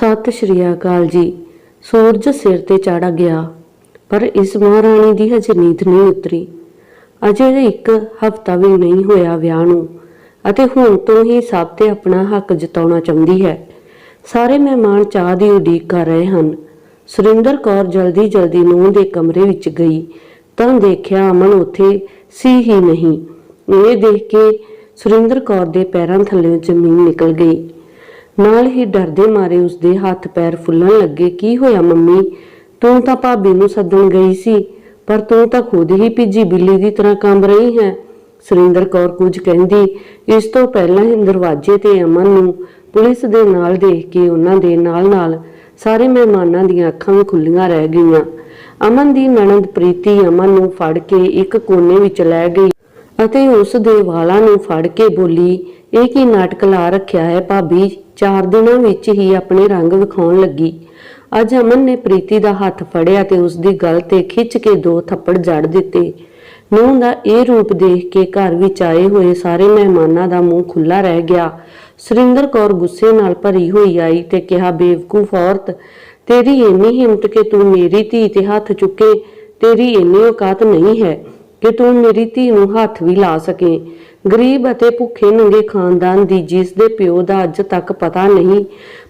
ਸਤਿ ਸ਼੍ਰੀ ਅਕਾਲ ਜੀ। ਸੂਰਜ ਸਿਰ ਤੇ ਚੜਾ ਗਿਆ, ਪਰ ਇਸ ਮਹਾਰਾਣੀ ਦੀ ਹਜੇ ਨੀਂਦ ਨਹੀਂ ਉਤਰੀ। ਅਜੇ ਇੱਕ ਹਫ਼ਤਾ ਵੀ ਨਹੀਂ ਹੋਇਆ ਵਿਆਹ ਨੂੰ, ਅਤੇ ਹੁਣ ਤੋਂ ਹੀ ਸਭ ਤੇ ਆਪਣਾ ਹੱਕ ਜਤਾਉਣਾ ਚਾਹੁੰਦੀ ਹੈ। ਸਾਰੇ ਮਹਿਮਾਨ ਚਾਹ ਦੀ ਉਡੀਕ ਕਰ ਰਹੇ ਹਨ। ਸੁਰਿੰਦਰ ਕੌਰ ਜਲਦੀ ਜਲਦੀ ਨੂੰਹ ਦੇ ਕਮਰੇ ਵਿੱਚ ਗਈ, ਤਾਂ ਦੇਖਿਆ ਅਮਨ ਉੱਥੇ ਸੀ ਹੀ ਨਹੀਂ। ਇਹ ਦੇਖ ਕੇ ਸੁਰਿੰਦਰ ਕੌਰ ਦੇ ਪੈਰਾਂ ਥੱਲੇ ਜ਼ਮੀਨ ਨਿਕਲ ਗਈ। ਨਾਲ ਹੀ ਡਰਦੇ ਮਾਰੇ ਉਸਦੇ ਹੱਥ ਪੈਰ ਫੁੱਲਣ ਲੱਗੇ, ਕੀ ਹੋਇਆ ਮੰਮੀ? ਤੂੰ ਤਾਂ ਭਾਬੀ ਨੂੰ ਸੱਦਣ ਗਈ ਸੀ, ਪਰ ਤੂੰ ਤਾਂ ਖੁਦ ਹੀ ਭਿੱਜੀ ਬਿੱਲੀ ਦੀ ਤਰ੍ਹਾਂ ਕੰਬ ਰਹੀ ਹੈ। ਸੁਰਿੰਦਰ ਕੌਰ ਕੁਝ ਕਹਿੰਦੀ, ਇਸ ਤੋਂ ਪਹਿਲਾਂ ਹੀ ਦਰਵਾਜ਼ੇ ਤੇ ਅਮਨ ਨੂੰ ਪੁਲਿਸ ਦੇ ਨਾਲ ਦੇਖ ਕੇ ਉਹਨਾਂ ਦੇ ਨਾਲ-ਨਾਲ ਸਾਰੇ ਮਹਿਮਾਨਾਂ ਦੀਆਂ ਅੱਖਾਂ ਵੀ ਖੁੱਲੀਆਂ ਰਹਿ ਗਈਆਂ। ਅਮਨ ਦੀ ਨਣਦ ਪ੍ਰੀਤੀ ਅਮਨ ਨੂੰ ਫੜ ਕੇ ਇੱਕ ਕੋਨੇ ਵਿੱਚ ਲੈ ਗਈ ਅਤੇ ਉਸ ਦੇ ਵਾਲਾਂ ਨੂੰ ਫੜ ਕੇ ਬੋਲੀ ਇਹ ਕੀ ਨਾਟਕ ਲਾ ਰੱਖਿਆ ਹੈ ਭਾਬੀ? ਚਾਰ ਦਿਨਾਂ ਵਿੱਚ ਹੀ ਆਪਣੇ ਰੰਗ ਵਿਖਾਉਣ ਲੱਗੀ। ਅੱਜ ਅਮਨ ਨੇ ਪ੍ਰੀਤੀ ਦਾ ਹੱਥ ਫੜਿਆ ਤੇ ਉਸ ਦੀ ਗਲ ਤੇ ਖਿੱਚ ਕੇ ਦੋ ਥੱਪੜ ਜੜ ਦਿੱਤੇ। ਨੂੰਹ ਦਾ ਇਹ ਰੂਪ ਦੇਖ ਕੇ ਘਰ ਵਿੱਚ ਆਏ ਹੋਏ ਸਾਰੇ ਮਹਿਮਾਨਾਂ ਦਾ ਮੂੰਹ ਖੁੱਲਾ ਰਹਿ ਗਿਆ। ਸੁਰਿੰਦਰ ਕੌਰ ਗੁੱਸੇ ਨਾਲ ਭਰੀ ਹੋਈ ਆਈ ਤੇ ਕਿਹਾ, ਬੇਵਕੂਫ ਔਰਤ, ਤੇਰੀ ਇੰਨੀ ਹਿੰਮਤ ਕਿ ਤੂੰ ਮੇਰੀ ਧੀ ਤੇ ਹੱਥ ਚੁੱਕੇ, ਤੇਰੀ ਇੰਨੀ ਔਕਾਤ ਨਹੀਂ ਹੈ ਕਿ ਤੂੰ ਮੇਰੀ ਧੀ ਨੂੰ ਹੱਥ ਵੀ ਲਾ ਸਕੇ। ਗਰੀਬ ਅਤੇ ਭੁੱਖੇ ਨੰਗੇ ਖਾਨਦਾਨ ਦੀ ਜਿਸ ਦੇ ਪਿਓ ਦਾ ਅੱਜ ਤੱਕ ਪਤਾ ਨਹੀਂ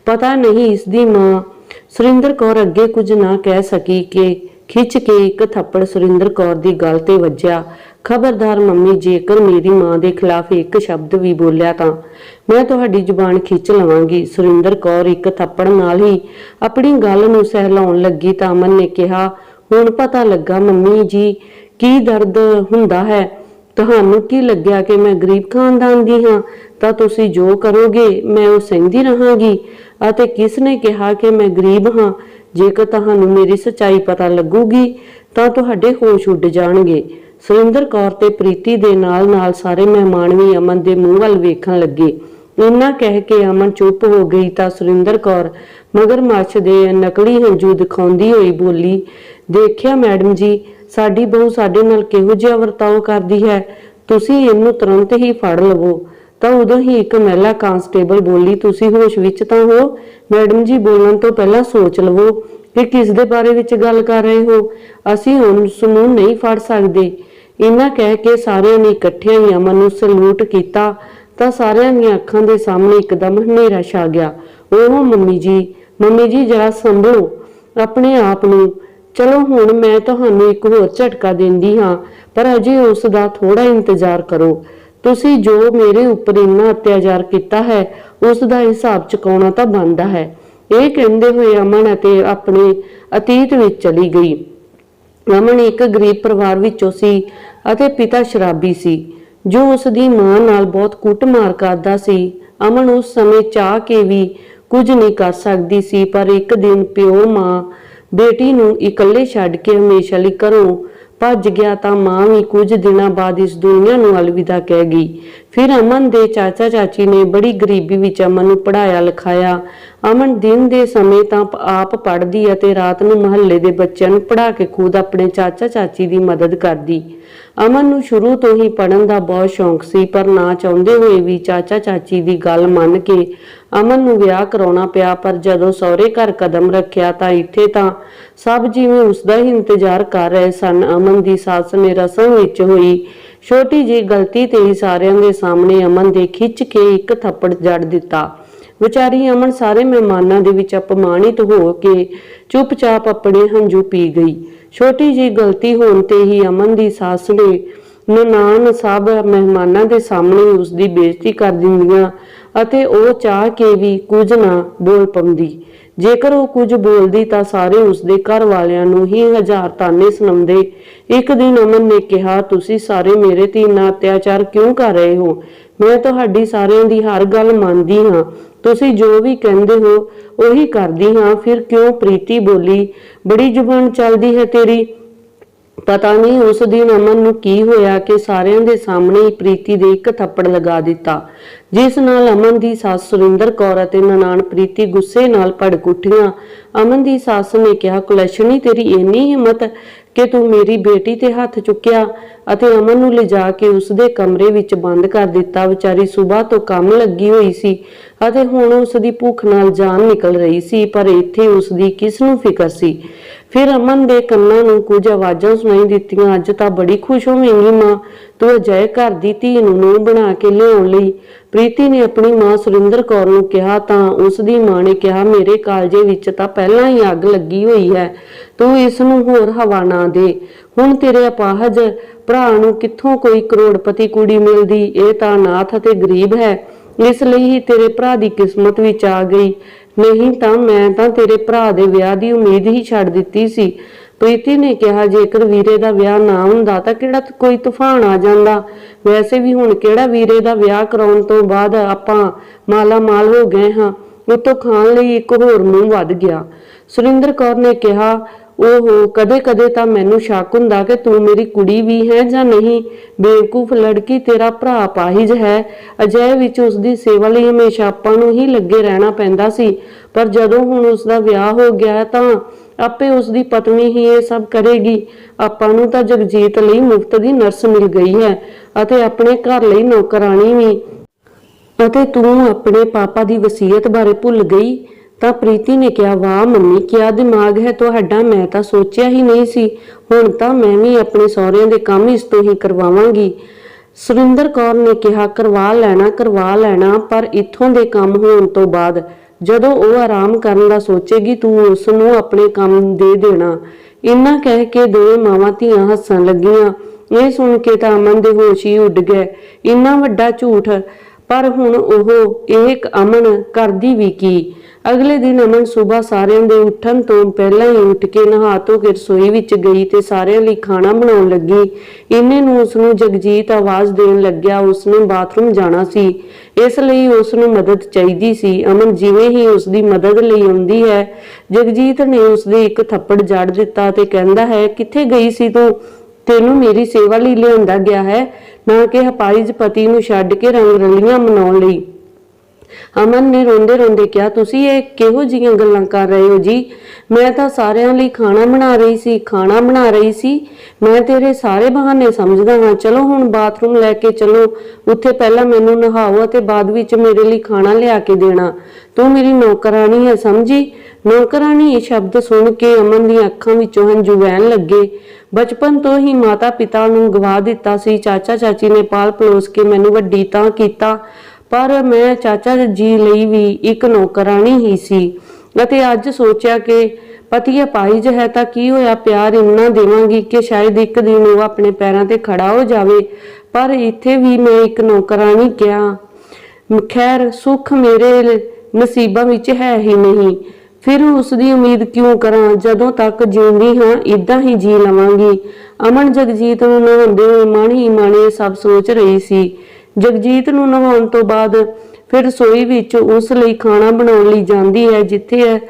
ਪਤਾ ਨਹੀਂ ਇਸ ਦੀ ਮਾਂ। ਸੁਰਿੰਦਰ ਕੌਰ ਅੱਗੇ ਕੁਝ ਨਾ ਕਹਿ ਸਕੀ ਕਿ ਖਿੱਚ ਕੇ ਇੱਕ ਥੱਪੜ ਸੁਰਿੰਦਰ ਕੌਰ ਦੀ ਗੱਲ ਤੇ ਵੱਜਿਆ। ਖਬਰਦਾਰ, ਮੰਮੀ, ਜੇਕਰ ਮੇਰੀ ਮਾਂ ਦੇ ਖਿਲਾਫ ਇੱਕ ਸ਼ਬਦ ਵੀ ਬੋਲਿਆ ਤਾਂ ਮੈਂ ਤੁਹਾਡੀ ਜ਼ੁਬਾਨ ਖਿੱਚ ਲਵਾਂਗੀ। ਸੁਰਿੰਦਰ ਕੌਰ ਇੱਕ ਥੱਪੜ ਨਾਲ ਹੀ ਆਪਣੀ ਗੱਲ ਨੂੰ ਸਹਿਲਾਉਣ ਲੱਗੀ ਤਾਂ ਅਮਨ ਨੇ ਕਿਹਾ, ਹੁਣ ਪਤਾ ਲੱਗਾ ਮੰਮੀ ਜੀ, ਕੀ ਦਰਦ ਹੁੰਦਾ ਹੈ? ਤੁਹਾਨੂੰ ਕੀ ਲੱਗਿਆ ਕਿ ਮੈਂ ਗਰੀਬ ਖਾਨਦਾਨ ਦੀ ਹਾਂ? ਤਾਂ ਤੁਸੀਂ ਜੋ ਕਰੋਗੇ, ਮੈਂ ਉਹ ਸਹਿੰਦੀ ਰਹਾਂਗੀ। ਅਤੇ ਕਿਸ ਨੇ ਕਿਹਾ ਕਿ ਮੈਂ ਗਰੀਬ ਹਾਂ? ਜੇਕਰ ਤੁਹਾਨੂੰ ਮੇਰੀ ਸੱਚਾਈ ਪਤਾ ਲੱਗੂਗੀ, ਤਾਂ ਤੁਹਾਡੇ ਹੋਸ਼ ਉੱਡ ਜਾਣਗੇ। ਸੁਰਿੰਦਰ ਕੌਰ ਤੇ ਪ੍ਰੀਤੀ ਦੇ ਨਾਲ-ਨਾਲ ਸਾਰੇ ਮਹਿਮਾਨ ਵੀ ਅਮਨ ਦੇ ਮੂੰਹ ਵੱਲ ਵੇਖਣ ਲੱਗੇ। ਇੰਨਾ ਕਹਿ ਕੇ ਅਮਨ ਚੁੱਪ ਹੋ ਗਈ ਤਾਂ ਸੁਰਿੰਦਰ ਕੌਰ ਮਗਰਮੱਛ ਦੇ ਨਕਲੀ ਹੰਝੂ ਦਿਖਾਉਂਦੀ ਹੋਈ ਬੋਲੀ, ਦੇਖਿਆ ਮੈਡਮ ਜੀ ਸਾਡੀ ਬਹੂ ਸਾਡੇ ਨਾਲ ਕਿਹੋ ਜਿਹਾ ਵਰਤਾਓ ਕਰਦੀ ਹੈ? ਤੁਸੀਂ ਇਹਨੂੰ ਤੁਰੰਤ ਹੀ ਫੜ ਲਵੋ। ਤਾਂ ਉਦੋਂ ਹੀ ਇੱਕ ਮਹਿਲਾ ਕਾਂਸਟੇਬਲ ਬੋਲੀ, ਤੁਸੀਂ ਹੋਸ਼ ਵਿੱਚ ਤਾਂ ਹੋ? ਮੈਡਮ ਜੀ, ਬੋਲਣ ਤੋਂ ਪਹਿਲਾਂ ਸੋਚ ਲਵੋ ਕਿ ਕਿਸ ਦੇ ਬਾਰੇ ਵਿੱਚ ਗੱਲ ਕਰ ਰਹੇ ਹੋ? ਅਸੀਂ ਉਸ ਨੂੰ ਨਹੀਂ ਫੜ ਸਕਦੇ। ਇਹਨਾਂ ਕਹਿ ਕੇ ਸਾਰਿਆਂ ਨੇ ਇਕੱਠੇ ਹੀ ਅਮਨ ਨੂੰ ਸਲੂਟ ਕੀਤਾ। ਤਾਂ ਸਾਰਿਆਂ ਦੀਆਂ ਅੱਖਾਂ ਦੇ ਸਾਹਮਣੇ ਇੱਕਦਮ ਹਨੇਰਾ ਛਾ ਗਿਆ। ਉਹ ਮੰਮੀ ਜੀ ਮੰਮੀ ਜੀ, ਜਰਾ ਸੰਭਲੋ। ਆਪਣੇ ਆਪ ਨੂੰ ਚਲੋ ਹੁਣ ਮੈਂ ਤੁਹਾਨੂੰ ਇੱਕ ਹੋਰ ਝਟਕਾ ਦਿੰਦੀ ਹਾਂ, ਪਰ ਅਜੇ ਉਸ ਦਾ ਥੋੜਾ ਇੰਤਜ਼ਾਰ ਕਰੋ। ਤੁਸੀਂ ਜੋ ਮੇਰੇ ਉੱਪਰ ਇੰਨਾ ਅਤਿਆਚਾਰ ਕੀਤਾ ਹੈ ਉਸ ਦਾ ਹਿਸਾਬ ਚੁਕਾਉਣਾ ਤਾਂ ਬਣਦਾ ਹੈ। ਇਹ ਕਹਿੰਦੇ ਹੋਏ ਅਮਨ ਅਤੇ ਆਪਣੇ ਅਤੀਤ ਵਿੱਚ ਚਲੀ ਗਈ। ਅਮਨ ਇੱਕ ਗਰੀਬ ਪਰਿਵਾਰ ਵਿੱਚੋਂ ਸੀ ਅਤੇ ਪਿਤਾ ਸ਼ਰਾਬੀ ਸੀ। ਜੋ ਉਸ ਦੀ ਮਾਂ ਨਾਲ ਬਹੁਤ ਕੁੱਟਮਾਰ ਕਰਦਾ ਸੀ, ਅਮਨ ਉਸ ਸਮੇਂ ਚਾਹ ਕੇ ਵੀ ਕੁਝ ਨਹੀਂ ਕਰ ਸਕਦੀ ਸੀ, ਪਰ ਇੱਕ ਦਿਨ ਪਿਓ ਮਾਂ ਬੇਟੀ ਨੂੰ ਇਕੱਲੇ ਛੱਡ ਕੇ ਹਮੇਸ਼ਾ ਲਈ ਘਰੋਂ ਭੱਜ ਗਿਆ ਤਾਂ ਮਾਂ ਵੀ ਕੁਝ ਦਿਨਾਂ ਬਾਅਦ ਇਸ ਦੁਨੀਆ ਨੂੰ ਅਲਵਿਦਾ ਕਹਿ ਗਈ। ਫਿਰ ਅਮਨ ਦੇ ਚਾਚਾ ਚਾਚੀ ਨੇ ਬੜੀ ਗਰੀਬੀ ਵਿੱਚ ਅਮਨ ਨੂੰ ਪੜਾਇਆ ਲਿਖਾਇਆ। ਅਮਨ ਦਿਨ ਦੇ ਸਮੇਂ ਤਾਂ ਆਪ ਪੜ੍ਹਦੀ ਅਤੇ ਰਾਤ ਨੂੰ ਮਹੱਲੇ ਦੇ ਬੱਚਿਆਂ ਨੂੰ ਪੜ੍ਹਾ ਕੇ ਖੁਦ ਆਪਣੇ ਚਾਚਾ ਚਾਚੀ ਦੀ ਮਦਦ ਕਰਦੀ। ਅਮਨ ਨੂੰ ਸ਼ੁਰੂ ਤੋਂ ਹੀ ਪੜਨ ਦਾ ਬਹੁਤ ਸ਼ੌਂਕ ਸੀ, ਪਰ ਨਾ ਚਾਹੁੰਦੇ ਹੋਏ ਵੀ ਚਾਚਾ ਚਾਚੀ ਦੀ ਗੱਲ ਮੰਨ ਕੇ ਅਮਨ ਨੂੰ ਵਿਆਹ ਕਰਾਉਣਾ ਪਿਆ, ਪਰ ਜਦੋਂ ਸਹੁਰੇ ਘਰ ਕਦਮ ਰੱਖਿਆ ਤਾਂ ਇੱਥੇ ਤਾਂ ਸਭ ਜਿਵੇਂ ਉਸ ਦਾ ਹੀ ਇੰਤਜ਼ਾਰ ਕਰ ਰਹੇ ਸਨ। ਅਮਨ ਦੀ ਸੱਸ ਨੇ ਰਸਮ ਵਿੱਚ ਹੋਈ ਛੋਟੀ ਜਿਹੀ ਗਲਤੀ ਤੇ ਹੀ ਸਾਰਿਆਂ ਦੇ ਸਾਹਮਣੇ ਅਮਨ ਦੇ ਖਿੱਚ ਕੇ ਇੱਕ ਥੱਪੜ ਜੜ ਦਿੱਤਾ। ਵਿਚਾਰੀ ਅਮਨ ਸਾਰੇ ਮਹਿਮਾਨਾਂ ਦੇ ਵਿੱਚ ਅਪਮਾਨਿਤ ਹੋ ਕੇ ਚੁੱਪਚਾਪ ਆਪਣੇ ਹੰਝੂ ਪੀ ਗਈ। ਛੋਟੀ ਜਿਹੀ ਗਲਤੀ ਹੋਣ ਤੇ ਹੀ ਅਮਨ ਦੀ ਸੱਸ ਨੇ ਨਨਾਣ ਸਭ ਮਹਿਮਾਨਾਂ ਦੇ ਸਾਹਮਣੇ ਉਸ ਦੀ ਬੇਇੱਜ਼ਤੀ ਕਰ ਦਿੰਦੀਆਂ ਅਤੇ ਉਹ ਚਾਹ ਕੇ ਵੀ ਕੁਝ ਨਾ ਬੋਲ ਪਾਉਂਦੀ। ਜੇਕਰ ਉਹ ਕੁਝ ਬੋਲਦੀ ਤਾਂ ਸਾਰੇ ਉਸਦੇ ਘਰ ਵਾਲਿਆਂ ਨੂੰ ਹੀ ਹਜ਼ਾਰ ਤਾਨੇ ਸੁਣਾਉਂਦੇ। ਇੱਕ ਦਿਨ ਅਮਨ ਨੇ ਕਿਹਾ, ਤੁਸੀਂ ਸਾਰੇ ਮੇਰੇ ਤੇ ਇੰਨਾ ਅਤਿਆਚਾਰ ਕਿਉਂ ਕਰ ਰਹੇ ਹੋ? ਮੈਂ ਤੁਹਾਡੀ ਸਾਰਿਆਂ ਦੀ ਹਰ ਗੱਲ ਮੰਨਦੀ ਹਾਂ। ਤੁਸੀਂ ਜੋ ਵੀ ਕਹਿੰਦੇ ਹੋ, ਉਹੀ ਕਰਦੀ ਹਾਂ। ਫਿਰ ਕਿਉਂ ਪ੍ਰੀਤੀ ਬੋਲੀ, ਬੜੀ ਜ਼ੁਬਾਨ ਚੱਲਦੀ ਹੈ ਤੇਰੀ। ਪਤਾ ਨਹੀਂ ਉਸ ਦਿਨ ਅਮਨ ਨੂੰ ਕੀ ਹੋਇਆ ਕਿ ਸਾਰਿਆਂ ਦੇ ਸਾਹਮਣੇ ਹੀ ਪ੍ਰੀਤੀ ਦੇ ਇੱਕ ਥੱਪੜ ਲਗਾ ਦਿੱਤਾ, ਜਿਸ ਨਾਲ ਅਮਨ ਦੀ ਸੱਸ ਸੁਰਿੰਦਰ ਕੌਰ ਅਤੇ ਨਨਾਣ ਪ੍ਰੀਤੀ ਗੁੱਸੇ ਨਾਲ ਭੜਕ ਉੱਠੀਆਂ। ਅਮਨ ਦੀ ਸੱਸ ਨੇ ਕਿਹਾ, ਕੁਲੈਸ਼ਣੀ, ਤੇਰੀ ਇੰਨੀ ਹਿੰਮਤ ਕਿ ਤੂੰ ਮੇਰੀ ਬੇਟੀ ਤੇ ਹੱਥ ਚੁੱਕਿਆ ਅਤੇ ਅਮਨ ਨੂੰ ਲਿਜਾ ਕੇ ਉਸਦੇ ਕਮਰੇ ਵਿੱਚ ਬੰਦ ਕਰ ਦਿੱਤਾ। ਵਿਚਾਰੀ ਸਵੇਰ ਤੋਂ ਕੰਮ ਲੱਗੀ ਹੋਈ ਸੀ ਅਤੇ ਹੁਣ ਉਸ ਦੀ ਭੁੱਖ ਨਾਲ ਜਾਨ ਨਿਕਲ ਰਹੀ ਸੀ, ਪਰ ਇੱਥੇ ਉਸ ਦੀ ਕਿਸ ਨੂੰ ਫਿਕਰ ਸੀ? ਫਿਰ ਅਮਨ ਦੇ ਕੰਨਾਂ ਨੂੰ ਕੁਝ ਆਵਾਜ਼ਾਂ ਸੁਣਾਈ ਦਿੱਤੀਆਂ, ਅੱਜ ਤਾਂ ਬੜੀ ਖੁਸ਼ ਹੋਵੇਂਗੀ ਮਾਂ, ਤੂੰ ਅਜੇ ਘਰ ਦੀ ਧੀ ਨੂੰ ਨੂੰਹ ਬਣਾ ਕੇ ਲਿਆਉਣ ਲਈ। ਪ੍ਰੀਤੀ ਨੇ ਆਪਣੀ ਮਾਂ ਸੁਰਿੰਦਰ ਕੌਰ ਨੂੰ ਕਿਹਾ ਤਾਂ ਉਸ ਦੀ ਮਾਂ ਨੇ ਕਿਹਾ, ਮੇਰੇ ਕਾਲਜੇ ਵਿੱਚ ਤਾਂ ਪਹਿਲਾਂ ਹੀ ਅੱਗ ਲੱਗੀ ਹੋਈ ਹੈ, ਤੂੰ ਇਸ ਨੂੰ ਹੋਰ ਹਵਾ ਨਾ ਦੇ। ਹੁਣ ਤੇਰੇ ਅਪਾਹਜ ਭਰਾ ਨੂੰ ਕਿੱਥੋਂ ਕੋਈ ਕਰੋੜਪਤੀ ਕੁੜੀ ਮਿਲਦੀ? ਇਹ ਤਾਂ ਅਨਾਥ ਅਤੇ ਗਰੀਬ ਹੈ। ਇਸ ਲਈ ਹੀ ਤੇਰੇ ਭਰਾ ਦੀ ਕਿਸਮਤ ਵਿੱਚ ਆ ਗਈ। ਨਹੀਂ ਤਾਂ ਮੈਂ ਤਾਂ ਤੇਰੇ ਭਰਾ ਦੇ ਵਿਆਹ ਦੀ ਉਮੀਦ ਹੀ ਛੱਡ ਦਿੱਤੀ ਸੀ। ਪ੍ਰੀਤੀ ਨੇ ਕਿਹਾ, ਜੇਕਰ ਵੀਰੇ ਦਾ ਵਿਆਹ ਨਾ ਹੁੰਦਾ ਤਾਂ ਕਿਹੜਾ ਕੋਈ ਤੂਫਾਨ ਆ ਜਾਂਦਾ? ਵੈਸੇ ਵੀ ਹੁਣ ਕਿਹੜਾ ਵੀਰੇ ਦਾ ਵਿਆਹ ਕਰਾਉਣ ਤੋਂ ਬਾਅਦ ਆਪਾਂ ਮਾਲਾ ਮਾਲ ਹੋ ਗਏ ਹਾਂ। ਉਤੋਂ ਖਾਣ ਲਈ ਇੱਕ ਹੋਰ ਮੂੰਹ ਵੱਧ ਗਿਆ। ਸੁਰਿੰਦਰ ਕੌਰ ਨੇ ਕਿਹਾ ਓਹੋ, ਕਦੇ-ਕਦੇ ਤਾਂ ਮੈਨੂੰ ਸ਼ੱਕ ਹੁੰਦਾ ਕਿ ਤੂੰ ਮੇਰੀ ਕੁੜੀ ਵੀ ਹੈ ਜਾਂ ਨਹੀਂ। ਬੇਵਕੂਫ ਲੜਕੀ ਤੇਰਾ ਭਰਾ ਪਾਹਿਜ ਹੈ। ਅਜੇ ਵਿੱਚ ਉਸ ਦੀ ਸੇਵਾ ਲਈ ਹਮੇਸ਼ਾ ਆਪਾਂ ਨੂੰ ਹੀ ਲੱਗੇ ਰਹਿਣਾ ਪੈਂਦਾ ਸੀ। ਪਰ ਜਦੋਂ ਹੁਣ ਉਸ ਦਾ ਵਿਆਹ ਹੋ ਗਿਆ ਤਾਂ ਆਪੇ ਉਸ ਦੀ ਪਤਨੀ ਹੀ ਇਹ ਸਭ ਕਰੇਗੀ। ਆਪਾਂ ਨੂੰ ਤਾਂ ਜਗਜੀਤ ਲਈ ਮੁਫਤ ਦੀ ਨਰਸ ਮਿਲ ਗਈ ਹੈ ਅਤੇ ਆਪਣੇ ਘਰ ਲਈ ਨੌਕਰਾਨੀ ਵੀ। ਅਤੇ ਤੂੰ ਆਪਣੇ ਪਾਪਾ ਦੀ ਵਸੀਅਤ ਬਾਰੇ ਭੁੱਲ ਗਈ। ਤਾਂ ਪ੍ਰੀਤੀ ਨੇ ਕਿਹਾ, ਵਾਹ ਮੰਮੀ, ਕਿਆ ਦਿਮਾਗ ਹੈ ਤੁਹਾਡਾ, ਮੈਂ ਤਾਂ ਸੋਚਿਆ ਹੀ ਨਹੀਂ ਸੀ। ਹੁਣ ਤਾਂ ਮੈਂ ਵੀ ਆਪਣੇ ਸਹੁਰਿਆਂ ਦੇ ਕੰਮ ਇਸ ਤੋਂ ਹੀ ਕਰਵਾਵਾਂਗੀ। ਸੁਰਿੰਦਰ ਕੌਰ ਨੇ ਕਿਹਾ, ਕਰਵਾ ਲੈਣਾ ਕਰਵਾ ਲੈਣਾ, ਪਰ ਇੱਥੋਂ ਦੇ ਕੰਮ ਹੋਣ ਤੋਂ ਬਾਅਦ, ਜਦੋਂ ਉਹ ਆਰਾਮ ਕਰਨ ਦਾ ਸੋਚੇਗੀ, ਤੂੰ ਉਸ ਨੂੰ ਆਪਣੇ ਕੰਮ ਦੇ ਦੇਣਾ। ਇੰਨਾ ਕਹਿ ਕੇ ਦੋਵੇਂ ਮਾਵਾਂ ਧੀਆਂ ਹੱਸਣ ਲੱਗੀਆਂ। ਇਹ ਸੁਣ ਕੇ ਤਾਂ ਅਮਨ ਦੇ ਹੋਸ਼ ਹੀ ਉੱਡ ਗਏ। ਇੰਨਾ ਵੱਡਾ ਝੂਠ, ਪਰ ਹੁਣ ਉਹ, ਇਹ ਅਮਨ ਕਰਦੀ ਵੀ ਕੀ? ਅਗਲੇ ਦਿਨ ਅਮਨ ਸਵੇਰ ਸਾਰਿਆਂ ਦੇ ਉੱਠਣ ਤੋਂ ਪਹਿਲਾਂ ਹੀ ਉੱਠ ਕੇ ਨਹਾ ਧੋ ਕੇ ਰਸੋਈ ਵਿੱਚ ਗਈ ਤੇ ਸਾਰਿਆਂ ਲਈ ਖਾਣਾ ਬਣਾਉਣ ਲੱਗੀ। ਇੰਨੇ ਨੂੰ ਉਸ ਨੂੰ ਜਗਜੀਤ ਆਵਾਜ਼ ਦੇਣ ਲੱਗਿਆ ਉਸ ਨੇ ਬਾਥਰੂਮ ਜਾਣਾ ਸੀ। ਇਸ ਲਈ ਉਸ ਨੂੰ ਮਦਦ ਚਾਹੀਦੀ ਸੀ। ਅਮਨ ਜਿਵੇਂ ਹੀ ਉਸ ਦੀ ਮਦਦ ਲਈ ਆਉਂਦੀ ਹੈ, ਜਗਜੀਤ ਨੇ ਉਸ ਦੇ ਇੱਕ ਥੱਪੜ ਜੜ ਦਿੱਤਾ ਤੇ ਕਹਿੰਦਾ ਹੈ, ਕਿੱਥੇ ਗਈ ਸੀ ਤੂੰ? ਤੈਨੂੰ ਮੇਰੀ ਸੇਵਾ ਲਈ ਲਿਆਂਦਾ ਗਿਆ ਹੈ? ਨਾ ਕਿ ਹਪਾਈਜ ਪਤੀ ਨੂੰ ਛੱਡ ਕੇ ਰੰਗ ਰਲੀਆਂ ਮਨਾਉਣ ਲਈ। ਅਮਨ ਨੇ ਰੋਂਦੇ ਰੋਂਦੇ ਕਿਹਾ, ਤੁਸੀਂ ਇਹ ਕਿਹੋ ਜੀਆਂ ਗੱਲਾਂ ਕਰ ਰਹੇ ਹੋ ਜੀ? ਮੈਂ ਤਾਂ ਸਾਰਿਆਂ ਲਈ ਖਾਣਾ ਬਣਾ ਰਹੀ ਸੀ, ਖਾਣਾ ਬਣਾ ਰਹੀ ਸੀ। ਮੈਂ ਤੇਰੇ ਸਾਰੇ ਬਹਾਨੇ ਸਮਝਦਾ ਹਾਂ। ਚਲੋ ਹੁਣ ਬਾਥਰੂਮ ਲੈ ਕੇ ਚਲੋ। ਉੱਥੇ ਪਹਿਲਾਂ ਮੈਨੂੰ ਨਹਾਓ ਅਤੇ ਬਾਅਦ ਵਿੱਚ ਮੇਰੇ ਲਈ ਖਾਣਾ ਲਿਆ ਕੇ ਦੇਣਾ। ਤੂੰ ਮੇਰੀ ਨੌਕਰਾਨੀ ਹੈ, ਸਮਝੀ? ਨੌਕਰਾਨੀ ਇਹ ਸ਼ਬਦ ਸੁਣ ਕੇ ਅਮਨ ਦੀਆਂ ਅੱਖਾਂ ਵਿੱਚੋਂ ਹੰਝੂ ਵਹਿਣ ਲੱਗੇ। ਬਚਪਨ ਤੋਂ ਹੀ ਮਾਤਾ ਪਿਤਾ ਨੂੰ ਗਵਾ ਦਿੱਤਾ ਸੀ। ਚਾਚਾ ਚਾਚੀ ਨੇ ਪਾਲ ਪਲੋਸ ਕੇ ਮੈਨੂੰ ਵੱਡੀ ਤਾਂ ਕੀਤਾ। ਪਰ ਮੈਂ ਚਾਚਾ ਜੀ ਲਈ ਵੀ ਇੱਕ ਨੌਕਰਾਣੀ ਹੀ ਸੀ ਅਤੇ ਅੱਜ ਸੋਚਿਆ ਕਿ ਪਤੀਆ ਅਪਾਹਿਜ ਹੈ ਤਾਂ ਕੀ ਹੋਇਆ ਪਿਆਰ ਇੰਨਾ ਦੇਵਾਂਗੀ ਕਿ ਸ਼ਾਇਦ ਇੱਕ ਦਿਨ ਉਹ ਆਪਣੇ ਪੈਰਾਂ ਤੇ ਖੜਾ ਹੋ ਜਾਵੇ। ਪਰ ਇੱਥੇ ਵੀ ਮੈਂ ਇੱਕ ਨੌਕਰਾਨੀ ਕਿਹਾ, ਖੈਰ, ਸੁੱਖ ਮੇਰੇ ਨਸੀਬਾਂ ਵਿੱਚ ਹੈ ਹੀ ਨਹੀਂ। ਫਿਰ ਉਸ ਦੀ ਉਮੀਦ ਕਿਉਂ ਕਰਾਂ? ਜਦੋਂ ਤੱਕ ਜਿਉਂਦੀ ਹਾਂ ਇਦਾਂ ਹੀ ਜੀ ਲਵਾਂਗੀ। ਅਮਨ ਜਗਜੀਤ ਨੂੰ ਨਹਾਉਂਦੇ ਹੋਏ ਮਨ ਹੀ ਮਾਣੇ ਸਭ ਸੋਚ ਰਹੀ ਸੀ। ਜਗਜੀਤ ਨੂੰ ਨਹਾਉਣ ਤੋਂ ਬਾਅਦ ਫਿਰ ਰਸੋਈ ਵਿੱਚ ਉਸ ਲਈ ਖਾਣਾ ਬਣਾਉਣ ਲਈ ਜਾਂਦੀ ਹੈ, ਜਿੱਥੇ ਹੈ,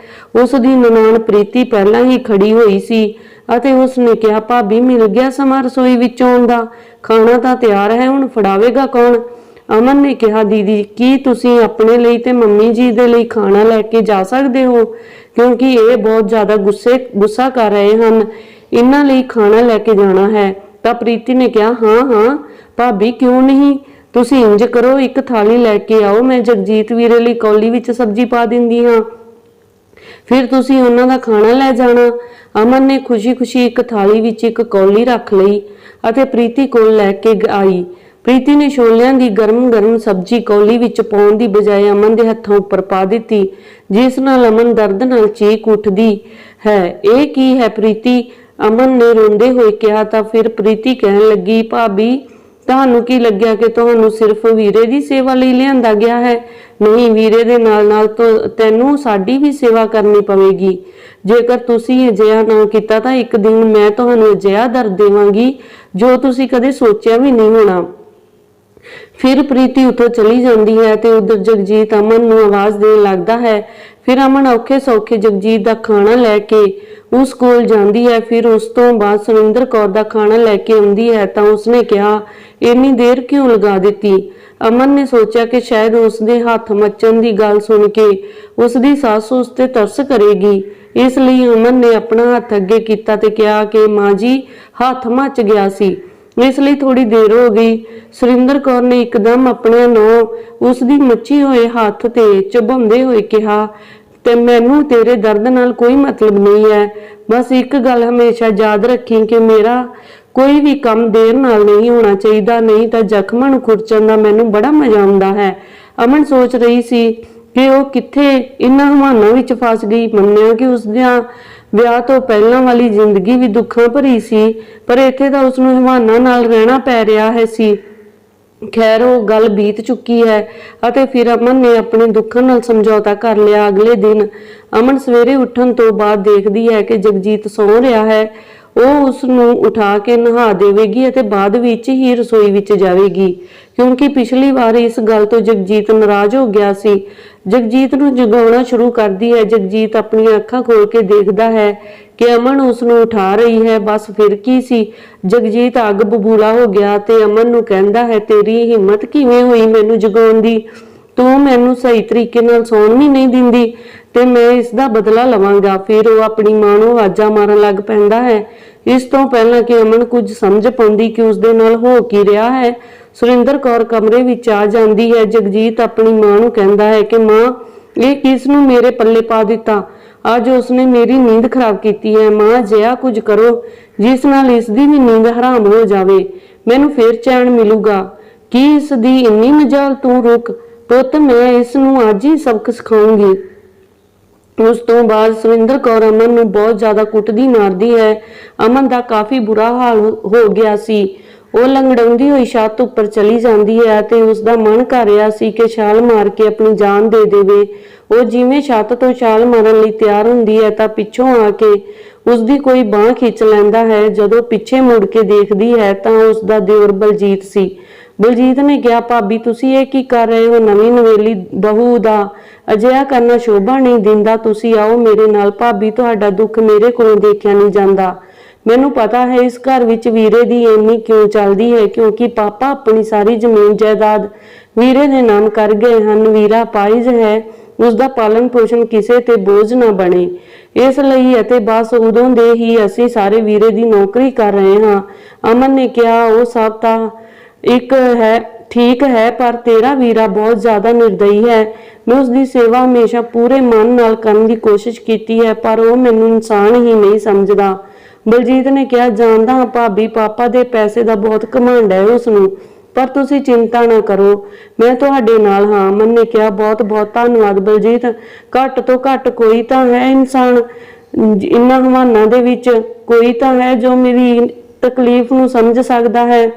ਉਸ ਦੀ ਨਨਾਣ ਪ੍ਰੀਤੀ ਪਹਿਲਾਂ ਹੀ ਖੜੀ ਹੋਈ ਸੀ ਅਤੇ ਉਸ ਨੇ ਕਿਹਾ, ਭਾਬੀ, ਮਿਲ ਗਿਆ ਸਮਾਂ ਰਸੋਈ ਵਿੱਚੋਂ ਆਉਣ ਦਾ। ਖਾਣਾ ਤਾਂ ਤਿਆਰ ਹੈ, ਹੁਣ ਫੜਾਵੇਗਾ ਕੌਣ? ਅਮਨ ਨੇ ਕਿਹਾ, ਦੀਦੀ, ਕੀ ਤੁਸੀਂ ਆਪਣੇ ਲਈ ਤੇ ਮੰਮੀ ਜੀ ਦੇ ਲਈ ਖਾਣਾ ਲੈ ਕੇ ਜਾ ਸਕਦੇ ਹੋ? ਕਿਉਂਕਿ ਇਹ ਬਹੁਤ ਜ਼ਿਆਦਾ ਗੁੱਸੇ, ਗੁੱਸਾ ਕਰ ਰਹੇ ਹਨ। ਇਹਨਾਂ ਲਈ ਖਾਣਾ ਲੈ ਕੇ ਜਾਣਾ ਹੈ। ਤਾਂ ਪ੍ਰੀਤੀ ਨੇ ਕਿਹਾ, ਹਾਂ ਹਾਂ, ਭਾਬੀ, ਕਿਉਂ ਨਹੀਂ? ਤੁਸੀਂ ਇੰਜ ਕਰੋ, ਇੱਕ ਥਾਲੀ ਲੈ ਕੇ ਆਓ, ਮੈਂ ਜਗਜੀਤ ਵੀਰੇ ਲਈ ਕੌਲੀ ਵਿੱਚ ਸਬਜ਼ੀ ਪਾ ਦਿੰਦੀ ਹਾਂ। ਫਿਰ ਤੁਸੀਂ ਉਹਨਾਂ ਦਾ ਖਾਣਾ ਲੈ ਜਾਣਾ। ਅਮਨ ਨੇ ਖੁਸ਼ੀ-ਖੁਸ਼ੀ ਇੱਕ ਥਾਲੀ ਵਿੱਚ ਇੱਕ ਕੌਲੀ ਰੱਖ ਲਈ ਅਤੇ ਪ੍ਰੀਤੀ ਕੋਲ ਲੈ ਕੇ ਆਈ। ਪ੍ਰੀਤੀ ਨੇ ਛੋਲਿਆਂ ਦੀ ਗਰਮ-ਗਰਮ ਸਬਜ਼ੀ ਕੌਲੀ ਵਿੱਚ ਪਾਉਣ ਦੀ ਬਜਾਏ ਅਮਨ ਦੇ ਹੱਥਾਂ ਉੱਪਰ ਪਾ ਦਿੱਤੀ, ਜਿਸ ਨਾਲ ਅਮਨ ਦਰਦ ਨਾਲ ਚੀਕ ਉੱਠਦੀ ਹੈ। ਇਹ ਕੀ ਹੈ ਪ੍ਰੀਤੀ? ਅਮਨ ਨੇ ਰੋਂਦੇ ਹੋਏ ਕਿਹਾ ਤਾਂ ਫਿਰ ਪ੍ਰੀਤੀ ਕਹਿਣ ਲੱਗੀ, ਭਾਬੀ ਤੁਹਾਨੂੰ ਕੀ ਲੱਗਿਆ ਕਿ ਤੁਹਾਨੂੰ ਸਿਰਫ ਵੀਰੇ ਦੀ ਸੇਵਾ ਲਈ ਲਿਆਂਦਾ ਗਿਆ ਹੈ? ਨਹੀਂ, ਵੀਰੇ ਦੇ ਨਾਲ ਨਾਲ ਤੈਨੂੰ ਸਾਡੀ ਵੀ ਸੇਵਾ ਕਰਨੀ ਪਵੇਗੀ। ਜੇਕਰ ਤੁਸੀਂ ਅਜਿਹਾ ਨਾ ਕੀਤਾ ਤਾਂ ਇੱਕ ਦਿਨ ਮੈਂ ਤੁਹਾਨੂੰ ਅਜਿਹਾ ਦਰਦ ਦੇਵਾਂਗੀ ਜੋ ਤੁਸੀਂ ਕਦੇ ਸੋਚਿਆ ਵੀ ਨਹੀਂ ਹੋਣਾ। ਫਿਰ ਪ੍ਰੀਤੀ ਉੱਥੋਂ ਚਲੀ ਜਾਂਦੀ ਹੈ ਤੇ ਉਧਰ ਜਗਜੀਤ ਅਮਨ ਨੂੰ ਆਵਾਜ਼ ਦੇਣ ਲੱਗਦਾ ਹੈ। ਫਿਰ ਅਮਨ ਔਖੇ ਸੌਖੇ ਜਗਜੀਤ ਦਾ ਖਾਣਾ ਲੈ ਕੇ ਉਸ ਕੋਲ ਜਾਂਦੀ ਹੈ, ਫਿਰ ਉਸ ਤੋਂ ਬਾਅਦ ਸੁਰਿੰਦਰ ਕੌਰ ਦਾ ਖਾਣਾ ਲੈ ਕੇ ਆਉਂਦੀ ਹੈ ਤਾਂ ਉਸਨੇ ਕਿਹਾ, ਇੰਨੀ ਦੇਰ ਕਿਉਂ ਲਗਾ ਦਿੱਤੀ? ਅਮਨ ਨੇ ਸੋਚਿਆ ਕਿ ਸ਼ਾਇਦ ਉਸ ਦੇ ਹੱਥ ਮੱਚਣ ਦੀ ਗੱਲ ਸੁਣ ਕੇ ਉਸ ਦੀ ਸੱਸ ਉਸ ਤੇ ਤਰਸ ਕਰੇਗੀ। ਇਸ ਲਈ ਅਮਨ ਨੇ ਆਪਣਾ ਹੱਥ ਅੱਗੇ ਕੀਤਾ ਤੇ ਕਿਹਾ ਕਿ, ਮਾਂ ਜੀ, ਹੱਥ ਮੱਚ ਗਿਆ ਸੀ। ਇਸ ਲਈ ਥੋੜੀ ਦੇਰ ਹੋ ਗਈ। ਸੁਰਿੰਦਰ ਕੌਰ ਨੇ ਇੱਕਦਮ ਆਪਣੇ ਨੂੰ ਉਸ ਦੀ ਮੱਚੀ ਹੋਏ ਹੱਥ ਤੇ ਚੁਭਾਉਂਦੇ ਹੋਏ ਕਿਹਾ ਤੇ ਮੈਨੂੰ ਤੇਰੇ ਦਰਦ ਨਾਲ ਕੋਈ ਮਤਲਬ ਨਹੀਂ ਹੈ। ਬਸ ਇੱਕ ਗੱਲ ਹਮੇਸ਼ਾ ਯਾਦ ਰੱਖੀ ਕਿ ਮੇਰਾ ਕੋਈ ਵੀ ਕੰਮ ਦੇਰ ਨਾਲ ਨਹੀਂ ਹੋਣਾ ਚਾਹੀਦਾ, ਨਹੀਂ ਤਾਂ ਜ਼ਖਮਾਂ ਨੂੰ ਖੁਰਚਣ ਦਾ ਮੈਨੂੰ ਬੜਾ ਮਜ਼ਾ ਆਉਂਦਾ ਹੈ। ਅਮਨ ਸੋਚ ਰਹੀ ਸੀ ਕਿ ਉਹ ਕਿੱਥੇ ਇਨ੍ਹਾਂ ਹਵਾਨਾਂ ਵਿੱਚ ਫਸ ਗਈ। ਮੰਨਿਆ ਕਿ ਉਸ ਦੀਆਂ ਵਿਆਹ ਤੋਂ ਪਹਿਲਾਂ ਵਾਲੀ ਜ਼ਿੰਦਗੀ ਵੀ ਦੁੱਖਾਂ ਭਰੀ ਸੀ, ਪਰ ਇੱਥੇ ਤਾਂ ਉਸ ਨੂੰ ਹਵਾਨਾਂ ਨਾਲ ਰਹਿਣਾ ਪੈ ਰਿਹਾ ਹੈ ਸੀ। ਖੈਰ, ਉਹ ਗੱਲ ਬੀਤ ਚੁੱਕੀ ਹੈ ਅਤੇ ਫਿਰ ਅਮਨ ਨੇ ਆਪਣੇ ਦੁੱਖਾਂ ਨਾਲ ਸਮਝੌਤਾ ਕਰ ਲਿਆ। ਅਗਲੇ ਦਿਨ ਅਮਨ ਸਵੇਰੇ ਉੱਠਣ ਤੋਂ ਬਾਅਦ ਦੇਖਦੀ ਹੈ ਕਿ ਜਗਜੀਤ ਸੌਂ ਰਿਹਾ ਹੈ। ਉਹ ਉਸ ਨੂੰ ਉਠਾ ਕੇ ਨਹਾ ਦੇਵੇਗੀ ਅਤੇ ਬਾਅਦ ਵਿੱਚ ਹੀ ਰਸੋਈ ਵਿੱਚ ਜਾਵੇਗੀ, ਕਿਉਂਕਿ ਪਿਛਲੀ ਵਾਰ ਇਸ ਗੱਲ ਤੋਂ ਜਗਜੀਤ ਨਾਰਾਜ਼ ਹੋ ਗਿਆ ਸੀ। ਜਗਜੀਤ ਨੂੰ ਜਗਾਉਣਾ ਸ਼ੁਰੂ ਕਰਦੀ ਹੈ। ਜਗਜੀਤ ਆਪਣੀਆਂ ਅੱਖਾਂ ਖੋਲ ਕੇ ਦੇਖਦਾ ਹੈ ਕਿ ਅਮਨ ਉਸ ਨੂੰ ਉਠਾ ਰਹੀ ਹੈ। ਬਸ ਫਿਰ ਕੀ ਸੀ? ਜਗਜੀਤ ਅੱਗ ਬਬੂਲਾ ਹੋ ਗਿਆ ਤੇ ਅਮਨ ਨੂੰ ਕਹਿੰਦਾ ਹੈ, ਤੇਰੀ ਹਿੰਮਤ ਕਿਵੇਂ ਹੋਈ ਮੈਨੂੰ ਜਗਾਉਣ ਦੀ? ਤੂੰ ਮੈਨੂੰ ਸਹੀ ਤਰੀਕੇ ਨਾਲ ਸੌਣ ਵੀ ਨਹੀਂ ਦਿੰਦੀ ਤੇ ਮੈਂ ਇਸ ਦਾ ਬਦਲਾ ਲਵਾਂਗਾ। ਫਿਰ ਉਹ ਆਪਣੀ ਮਾਂ ਨੂੰ ਆਵਾਜ਼ਾਂ ਮਾਰਨ ਲੱਗ ਪੈਂਦਾ ਹੈ। ਇਸ ਤੋਂ ਪਹਿਲਾਂ ਕਿ ਅਮਨ ਕੁਝ ਸਮਝ ਪਾਉਂਦੀ ਕਿ ਉਸ ਦੇ ਨਾਲ ਹੋ ਕੀ ਰਿਹਾ ਹੈ, ਸੁਰਿੰਦਰ ਕੌਰ ਕਮਰੇ ਵਿੱਚ ਆ ਜਾਂਦੀ ਹੈ। ਜਗਜੀਤ ਆਪਣੀ ਮਾਂ ਨੂੰ ਕਹਿੰਦਾ ਹੈ ਕਿ ਮਾਂ, ਇਹ ਕਿਸ ਨੂੰ ਮੇਰੇ ਪੱਲੇ ਪਾ ਦਿੱਤਾ? ਅੱਜ ਉਸਨੇ ਮੇਰੀ ਨੀਂਦ ਖਰਾਬ ਕੀਤੀ ਹੈ। ਮਾਂ ਜਿਆ ਕੁਝ ਕਰੋ, ਜਿਸ ਨਾਲ ਇਸ ਦੀ ਵੀ ਨੀਂਦ ਹਰਾਮ ਹੋ ਜਾਵੇ, ਮੈਨੂੰ ਫੇਰ ਚੈਨ ਮਿਲੂਗਾ। ਕੀ ਇਸ ਦੀ ਇੰਨੀ ਮਜਾਲ ਤੂੰ ਰੁਕ? ਪੁੱਤ, ਮੈਂ ਇਸ ਨੂੰ ਅੱਜ ਹੀ ਸਬਕ ਸਿਖਾਉਂਗੀ। ਉਸ ਤੋਂ ਬਾਅਦ ਸੁਰਿੰਦਰ ਕੌਰ ਅਮਨ ਨੂੰ ਬਹੁਤ ਜ਼ਿਆਦਾ ਕੁੱਟਦੀ ਮਾਰਦੀ ਹੈ। ਅਮਨ ਦਾ ਕਾਫੀ ਬੁਰਾ ਹਾਲ ਹੋ ਗਿਆ ਸੀ। ਉਹ ਲੰਗੜਾਉਂਦੀ ਹੋਈ ਛੱਤ ਉੱਪਰ ਚਲੀ ਜਾਂਦੀ ਹੈ ਤੇ ਉਸ ਦਾ ਮਨ ਕਰ ਰਿਹਾ ਸੀ ਕਿ ਛਾਲ ਮਾਰ ਕੇ ਆਪਣੀ ਜਾਨ ਦੇ ਦੇਵੇ। ਉਹ ਜਿਵੇਂ ਛੱਤ ਤੋਂ ਛਾਲ ਮਾਰਨ ਲਈ ਤਿਆਰ ਹੁੰਦੀ ਹੈ ਤਾਂ ਪਿੱਛੋਂ ਆ ਕੇ ਉਸ ਦੀ ਕੋਈ ਬਾਹ ਖਿੱਚ ਲੈਂਦਾ ਹੈ। ਜਦੋਂ ਪਿੱਛੇ ਮੁੜ ਕੇ ਦੇਖਦੀ ਹੈ ਤਾਂ ਉਸ ਦਾ ਦਿਓਰ ਬਲਜੀਤ ਸੀ। ਬਲਜੀਤ ਨੇ ਕਿਹਾ, ਭਾਬੀ, ਤੁਸੀਂ ਇਹ ਕੀ ਕਰ ਰਹੇ ਹੋ? ਨਵੀਂ ਨਵੇਲੀ ਬਹੂ ਦਾ ਅਜਿਹਾ ਕਰਨਾ ਸ਼ੋਭਾ ਨਹੀਂ ਦਿੰਦਾ। ਤੁਸੀਂ ਆਓ ਮੇਰੇ ਨਾਲ। ਭਾਬੀ, ਤੁਹਾਡਾ ਦੁੱਖ ਮੇਰੇ ਕੋਲੋਂ ਦੇਖਿਆ ਨਹੀਂ ਜਾਂਦਾ। ਮੈਨੂੰ ਪਤਾ ਹੈ ਇਸ ਘਰ ਵਿੱਚ ਵੀਰੇ ਦੀ ਇੰਨੀ ਕਿਉਂ ਚੱਲਦੀ ਹੈ, ਕਿਉਂਕਿ ਪਾਪਾ ਆਪਣੀ ਸਾਰੀ ਜ਼ਮੀਨ ਜਾਇਦਾਦ ਵੀਰੇ ਦੇ ਨਾਮ ਕਰ ਗਏ ਹਨ। ਵੀਰਾ ਪਾਈਜ਼ ਹੈ। ਉਸ ਦਾ ਪਾਲਣ ਪੋਸ਼ਣ ਕਿਸੇ ਤੇ ਬੋਝ ਨਾ ਬਣੇ। ਇਸ ਲਈ ਅਤੇ ਬਸ ਉਦੋਂ ਦੇ ਹੀ ਅਸੀਂ ਸਾਰੇ ਵੀਰੇ ਦੀ ਨੌਕਰੀ ਕਰ ਰਹੇ ਹਾਂ। ਅਮਨ ਨੇ ਕਿਹਾ, ਉਹ ਸਭ ਤਾਂ ਇੱਕ ਹੈ, ਠੀਕ ਹੈ, ਪਰ ਤੇਰਾ ਵੀਰਾ ਬਹੁਤ ਜ਼ਿਆਦਾ ਨਿਰਦਈ ਹੈ। ਮੈਂ ਉਸ ਦੀ ਸੇਵਾ ਹਮੇਸ਼ਾ ਪੂਰੇ ਮਨ ਨਾਲ ਕਰਨ ਦੀ ਕੋਸ਼ਿਸ਼ ਕੀਤੀ ਹੈ, ਪਰ ਉਹ ਮੈਨੂੰ ਇਨਸਾਨ ਹੀ ਨਹੀਂ ਸਮਝਦਾ। ਬਲਜੀਤ ਨੇ ਕਿਹਾ, ਜਾਣਦਾ ਹਾਂ ਭਾਬੀ, ਪਾਪਾ ਦੇ ਪੈਸੇ ਦਾ ਬਹੁਤ ਘਮੰਡ ਹੈ ਉਸ ਨੂੰ ਪਰ ਤੁਸੀਂ ਚਿੰਤਾ ਨਾ ਕਰੋ। ਮੈਂ ਤੁਹਾਡੇ ਨਾਲ ਹਾਂ। ਮਨ ਨੇ ਕਿਹਾ, ਬਹੁਤ ਬਹੁਤ ਧੰਨਵਾਦ ਬਲਜੀਤ। ਘੱਟ ਤੋਂ ਘੱਟ ਕੋਈ ਤਾਂ ਹੈ ਇਨਸਾਨ। ਇਨ੍ਹਾਂ ਹਵਾਨਾਂ ਦੇ ਵਿੱਚ ਕੋਈ ਤਾਂ ਹੈ ਜੋ ਮੇਰੀ ਤਕਲੀਫ ਨੂੰ ਸਮਝ ਸਕਦਾ ਹੈ।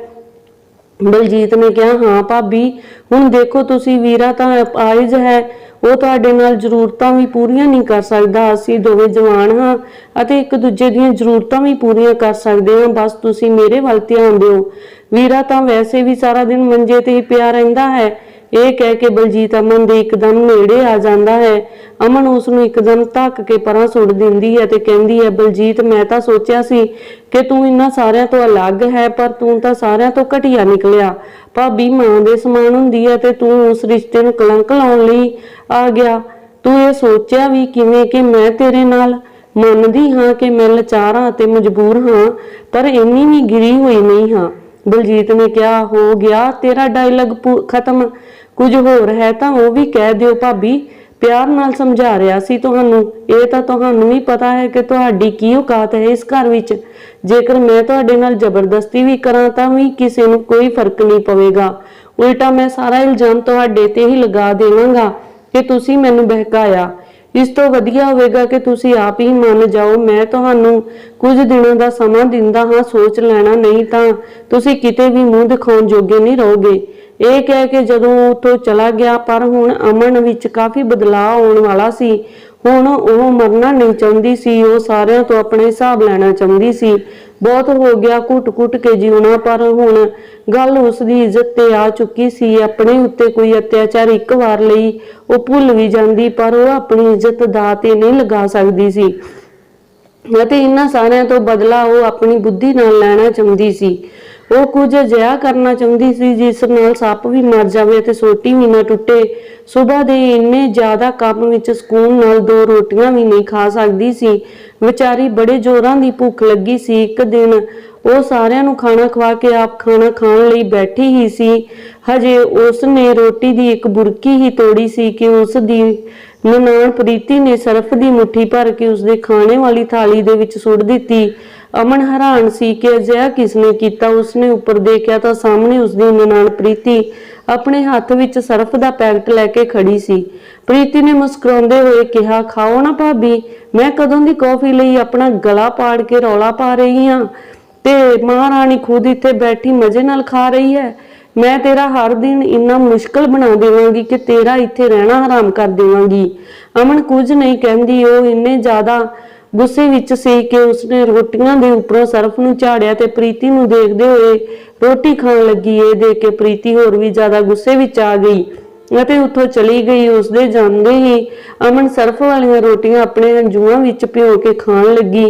ਬਲਜੀਤ ਨੇ ਕਿਹਾ, ਹਾਂ ਭਾਬੀ, ਹੁਣ ਦੇਖੋ ਤੁਸੀਂ ਵੀਰਾ ਤਾਂ ਆਇਜ਼ ਹੈ। ਉਹ ਤੁਹਾਡੇ ਨਾਲ ਜ਼ਰੂਰਤਾਂ ਵੀ ਪੂਰੀਆਂ ਨਹੀਂ ਕਰ ਸਕਦਾ। ਅਸੀਂ ਦੋਵੇਂ ਜਵਾਨ ਹਾਂ ਅਤੇ ਇੱਕ ਦੂਜੇ ਦੀਆਂ ਜ਼ਰੂਰਤਾਂ ਵੀ ਪੂਰੀਆਂ ਕਰ ਸਕਦੇ ਹਾਂ। ਬਸ ਤੁਸੀਂ ਮੇਰੇ ਵੱਲ ਧਿਆਨ ਦਿਓ। ਵੀਰਾ ਤਾਂ ਵੈਸੇ ਵੀ ਸਾਰਾ ਦਿਨ ਮੰਜੇ ਤੇ ਹੀ ਪਿਆ ਰਹਿੰਦਾ ਹੈ। ਇਹ ਕਹਿ ਕੇ ਬਲਜੀਤ ਅਮਨ ਦੇ ਇੱਕਦਮ ਨੇੜੇ ਆ ਜਾਂਦਾ ਹੈ। ਅਮਨ ਉਸ ਨੂੰ ਇੱਕਦਮ ਧੱਕ ਕੇ ਪਰਾਂ ਸੁੱਟ ਦਿੰਦੀ ਹੈ ਤੇ ਕਹਿੰਦੀ ਹੈ, ਬਲਜੀਤ, ਮੈਂ ਤਾਂ ਸੋਚਿਆ ਸੀ ਕਿ ਤੂੰ ਇੰਨਾ ਸਾਰਿਆਂ ਤੋਂ ਅਲੱਗ ਹੈ, ਪਰ ਤੂੰ ਤਾਂ ਸਾਰਿਆਂ ਤੋਂ ਘਟੀਆ ਨਿਕਲਿਆ। ਭਾਬੀ ਮਾਂ ਦੇ ਸਮਾਨ ਹੁੰਦੀ ਹੈ ਤੇ ਤੂੰ ਉਸ ਰਿਸ਼ਤੇ ਨੂੰ ਕਲੰਕ ਲਾਉਣ ਲਈ ਆ ਗਿਆ। ਤੂੰ ਇਹ ਸੋਚਿਆ ਵੀ ਕਿਵੇਂ ਕਿ ਮੈਂ ਤੇਰੇ ਨਾਲ ਮੰਨਦੀ ਹਾਂ ਕਿ ਮੈਂ ਲਾਚਾਰ ਤੇ ਮਜਬੂਰ ਹਾਂ, ਪਰ ਇੰਨੀ ਵੀ ਗਿਰੀ ਹੋਈ ਨਹੀਂ ਹਾਂ। ਬਲਜੀਤ ਨੇ ਕਿਹਾ, ਹੋ ਗਿਆ, ਤੇਰਾ ਡਾਇਲੌਗ ਖਤਮ। ਕੁਝ ਹੋਰ ਹੈ ਤਾਂ ਉਹ ਵੀ ਕਹਿ ਦਿਓ ਭਾਬੀ। ਪਿਆਰ ਨਾਲ ਸਮਝਾ ਰਿਹਾ ਸੀ ਤੁਹਾਨੂੰ। ਇਹ ਤਾਂ ਤੁਹਾਨੂੰ ਵੀ ਪਤਾ ਹੈ ਕਿ ਤੁਹਾਡੀ ਕੀ ਔਕਾਤ ਹੈ ਇਸ ਘਰ ਵਿੱਚ। ਜੇਕਰ ਮੈਂ ਤੁਹਾਡੇ ਨਾਲ ਜ਼ਬਰਦਸਤੀ ਵੀ ਕਰਾਂ ਤਾਂ ਵੀ ਕਿਸੇ ਨੂੰ ਕੋਈ ਫ਼ਰਕ ਨਹੀਂ ਪਵੇਗਾ। ਉਲਟਾ ਮੈਂ ਸਾਰਾ ਇਲਜ਼ਾਮ ਤੁਹਾਡੇ ਤੇ ਹੀ ਲਗਾ ਦੇਵਾਂਗਾ ਕਿ ਤੁਸੀਂ ਮੈਨੂੰ ਬਹਿਕਾਇਆ। ਇਸ ਤੋਂ ਵਧੀਆ ਹੋਵੇਗਾ ਕਿ ਤੁਸੀਂ ਆਪ ਹੀ ਮੰਨ ਜਾਓ, ਮੈਂ ਤੁਹਾਨੂੰ ਕੁਝ ਦਿਨਾਂ ਦਾ ਸਮਾਂ ਦਿੰਦਾ ਹਾਂ, ਸੋਚ ਲੈਣਾ ਨਹੀਂ ਤਾਂ ਤੁਸੀਂ ਕਿਤੇ ਵੀ ਮੂੰਹ ਦਿਖਾਉਣ ਜੋਗੇ ਨਹੀਂ ਰਹੋਗੇ। ਇਹ ਕਹਿ ਕੇ ਜਦੋਂ ਉੱਥੋਂ ਚਲਾ ਗਿਆ, ਪਰ ਹੁਣ ਅਮਨ ਵਿੱਚ ਕਾਫੀ ਬਦਲਾਅ ਆਉਣ ਵਾਲਾ ਸੀ। ਹੁਣ ਉਹ ਮਰਨਾ ਨਹੀਂ ਚਾਹੁੰਦੀ ਸੀ, ਉਹ ਸਾਰਿਆਂ ਤੋਂ ਆਪਣੇ ਹਿਸਾਬ ਲੈਣਾ ਚਾਹੁੰਦੀ ਸੀ। ਬਹੁਤ ਹੋ ਗਿਆ ਘੁੱਟ-ਘੁੱਟ ਕੇ ਜਿਉਣਾ, ਪਰ ਹੁਣ ਗੱਲ ਉਸ ਦੀ ਇੱਜ਼ਤ ਤੇ ਆ ਚੁੱਕੀ ਸੀ। ਆਪਣੇ ਉੱਤੇ ਕੋਈ ਅਤਿਆਚਾਰ ਇੱਕ ਵਾਰ ਲਈ ਉਹ ਭੁੱਲ ਵੀ ਜਾਂਦੀ, ਪਰ ਉਹ ਆਪਣੀ ਇੱਜ਼ਤ ਦਾ ਤੇ ਨਹੀਂ ਲਗਾ ਸਕਦੀ ਸੀ। ਅਤੇ ਇਹਨਾਂ ਸਾਰਿਆਂ ਤੋਂ ਬਦਲਾ ਉਹ ਆਪਣੀ ਬੁੱਧੀ ਨਾਲ ਲੈਣਾ ਚਾਹੁੰਦੀ ਸੀ। ਉਹ ਕੁਝ ਅਜਿਹਾ ਕਰਨਾ ਚਾਹੁੰਦੀ ਸੀ ਜਿਸ ਨਾਲ ਸੱਪ ਵੀ ਮਰ ਜਾਵੇ ਤੇ ਸੋਟੀ ਵੀ ਨਾ ਟੁੱਟੇ। ਸਵੇਰ ਦੇ ਇੰਨੇ ਜ਼ਿਆਦਾ ਕੰਮ ਵਿੱਚ ਸਕੂਨ ਨਾਲ ਦੋ ਰੋਟੀਆਂ ਵੀ ਨਹੀਂ ਖਾ ਸਕਦੀ ਸੀ। ਵਿਚਾਰੀ ਬੜੇ ਜ਼ੋਰਾਂ ਦੀ ਭੁੱਖ ਲੱਗੀ ਸੀ। ਇੱਕ ਦਿਨ ਉਹ ਸਾਰਿਆਂ ਨੂੰ ਖਾਣਾ ਖਵਾ ਕੇ ਆਪ ਖਾਣਾ ਖਾਣ ਲਈ ਬੈਠੀ ਹੀ ਸੀ। ਹਜੇ ਉਸ ਨੇ ਰੋਟੀ ਦੀ ਇੱਕ ਬੁਰਕੀ ਹੀ ਤੋੜੀ ਸੀ ਕਿ ਉਸ ਦੀ ਨਨਾਣ ਪ੍ਰੀਤੀ ਨੇ ਸਰਫ ਦੀ ਮੁੱਠੀ ਭਰ ਕੇ ਉਸਦੇ ਖਾਣੇ ਵਾਲੀ ਥਾਲੀ ਦੇ ਵਿੱਚ ਸੁੱਟ ਦਿੱਤੀ। ਅਮਨ ਹੈਰਾਨ ਸੀ ਕਿ ਅਜਿਹਾ ਕਿਸਨੇ ਕੀਤਾ। ਉਸਨੇ ਉੱਪਰ ਦੇਖਿਆ ਤਾਂ ਸਾਹਮਣੇ ਉਸਦੀ ਨਨਾਣ ਪ੍ਰੀਤੀ ਆਪਣੇ ਹੱਥ ਵਿੱਚ ਸਰਫ ਦਾ ਪੈਕਟ ਲੈ ਕੇ ਖੜੀ ਸੀ। ਪ੍ਰੀਤੀ ਨੇ ਮੁਸਕਰਾਉਂਦੇ ਹੋਏ ਕਿਹਾ, ਖਾਓ ਨਾ ਭਾਬੀ, ਮੈਂ ਕਦੋਂ ਦੀ ਕੌਫੀ ਲਈ ਆਪਣਾ ਗਲਾ ਪਾੜ ਕੇ ਰੌਲਾ ਪਾ ਰਹੀ ਹਾਂ ਤੇ ਮਹਾਰਾਣੀ ਖੁਦ ਇੱਥੇ ਬੈਠੀ ਮਜ਼ੇ ਨਾਲ ਖਾ ਰਹੀ ਹੈ। ਮੈਂ ਤੇਰਾ ਹਰ ਦਿਨ ਇੰਨਾ ਮੁਸ਼ਕਲ ਬਣਾ ਦੇਵਾਂਗੀ ਕਿ ਤੇਰਾ ਇੱਥੇ ਰਹਿਣਾ ਹਰਾਮ ਕਰ ਦੇਵਾਂਗੀ। ਅਮਨ ਕੁਝ ਨਹੀਂ ਕਹਿੰਦੀ, ਉਹ ਇੰਨੇ ਜ਼ਿਆਦਾ ਗੁੱਸੇ ਵਿੱਚ ਸੀ ਕਿ ਉਸਨੇ ਰੋਟੀਆਂ ਦੇ ਉੱਪਰੋਂ ਸਰਫ ਨੂੰ ਝਾੜਿਆ ਤੇ ਪ੍ਰੀਤੀ ਨੂੰ ਦੇਖਦੇ ਹੋਏ ਰੋਟੀ ਖਾਣ ਲੱਗੀ। ਇਹ ਦੇਖ ਕੇ ਪ੍ਰੀਤੀ ਹੋਰ ਵੀ ਜ਼ਿਆਦਾ ਗੁੱਸੇ ਵਿੱਚ ਆ ਗਈ ਅਤੇ ਉੱਥੋਂ ਚਲੀ ਗਈ। ਉਸਦੇ ਜਾਂਦੇ ਹੀ ਅਮਨ ਸਰਫ ਵਾਲੀਆਂ ਰੋਟੀਆਂ ਆਪਣੇ ਹੰਝੂਆਂ ਵਿੱਚ ਭਿਓ ਕੇ ਖਾਣ ਲੱਗੀ।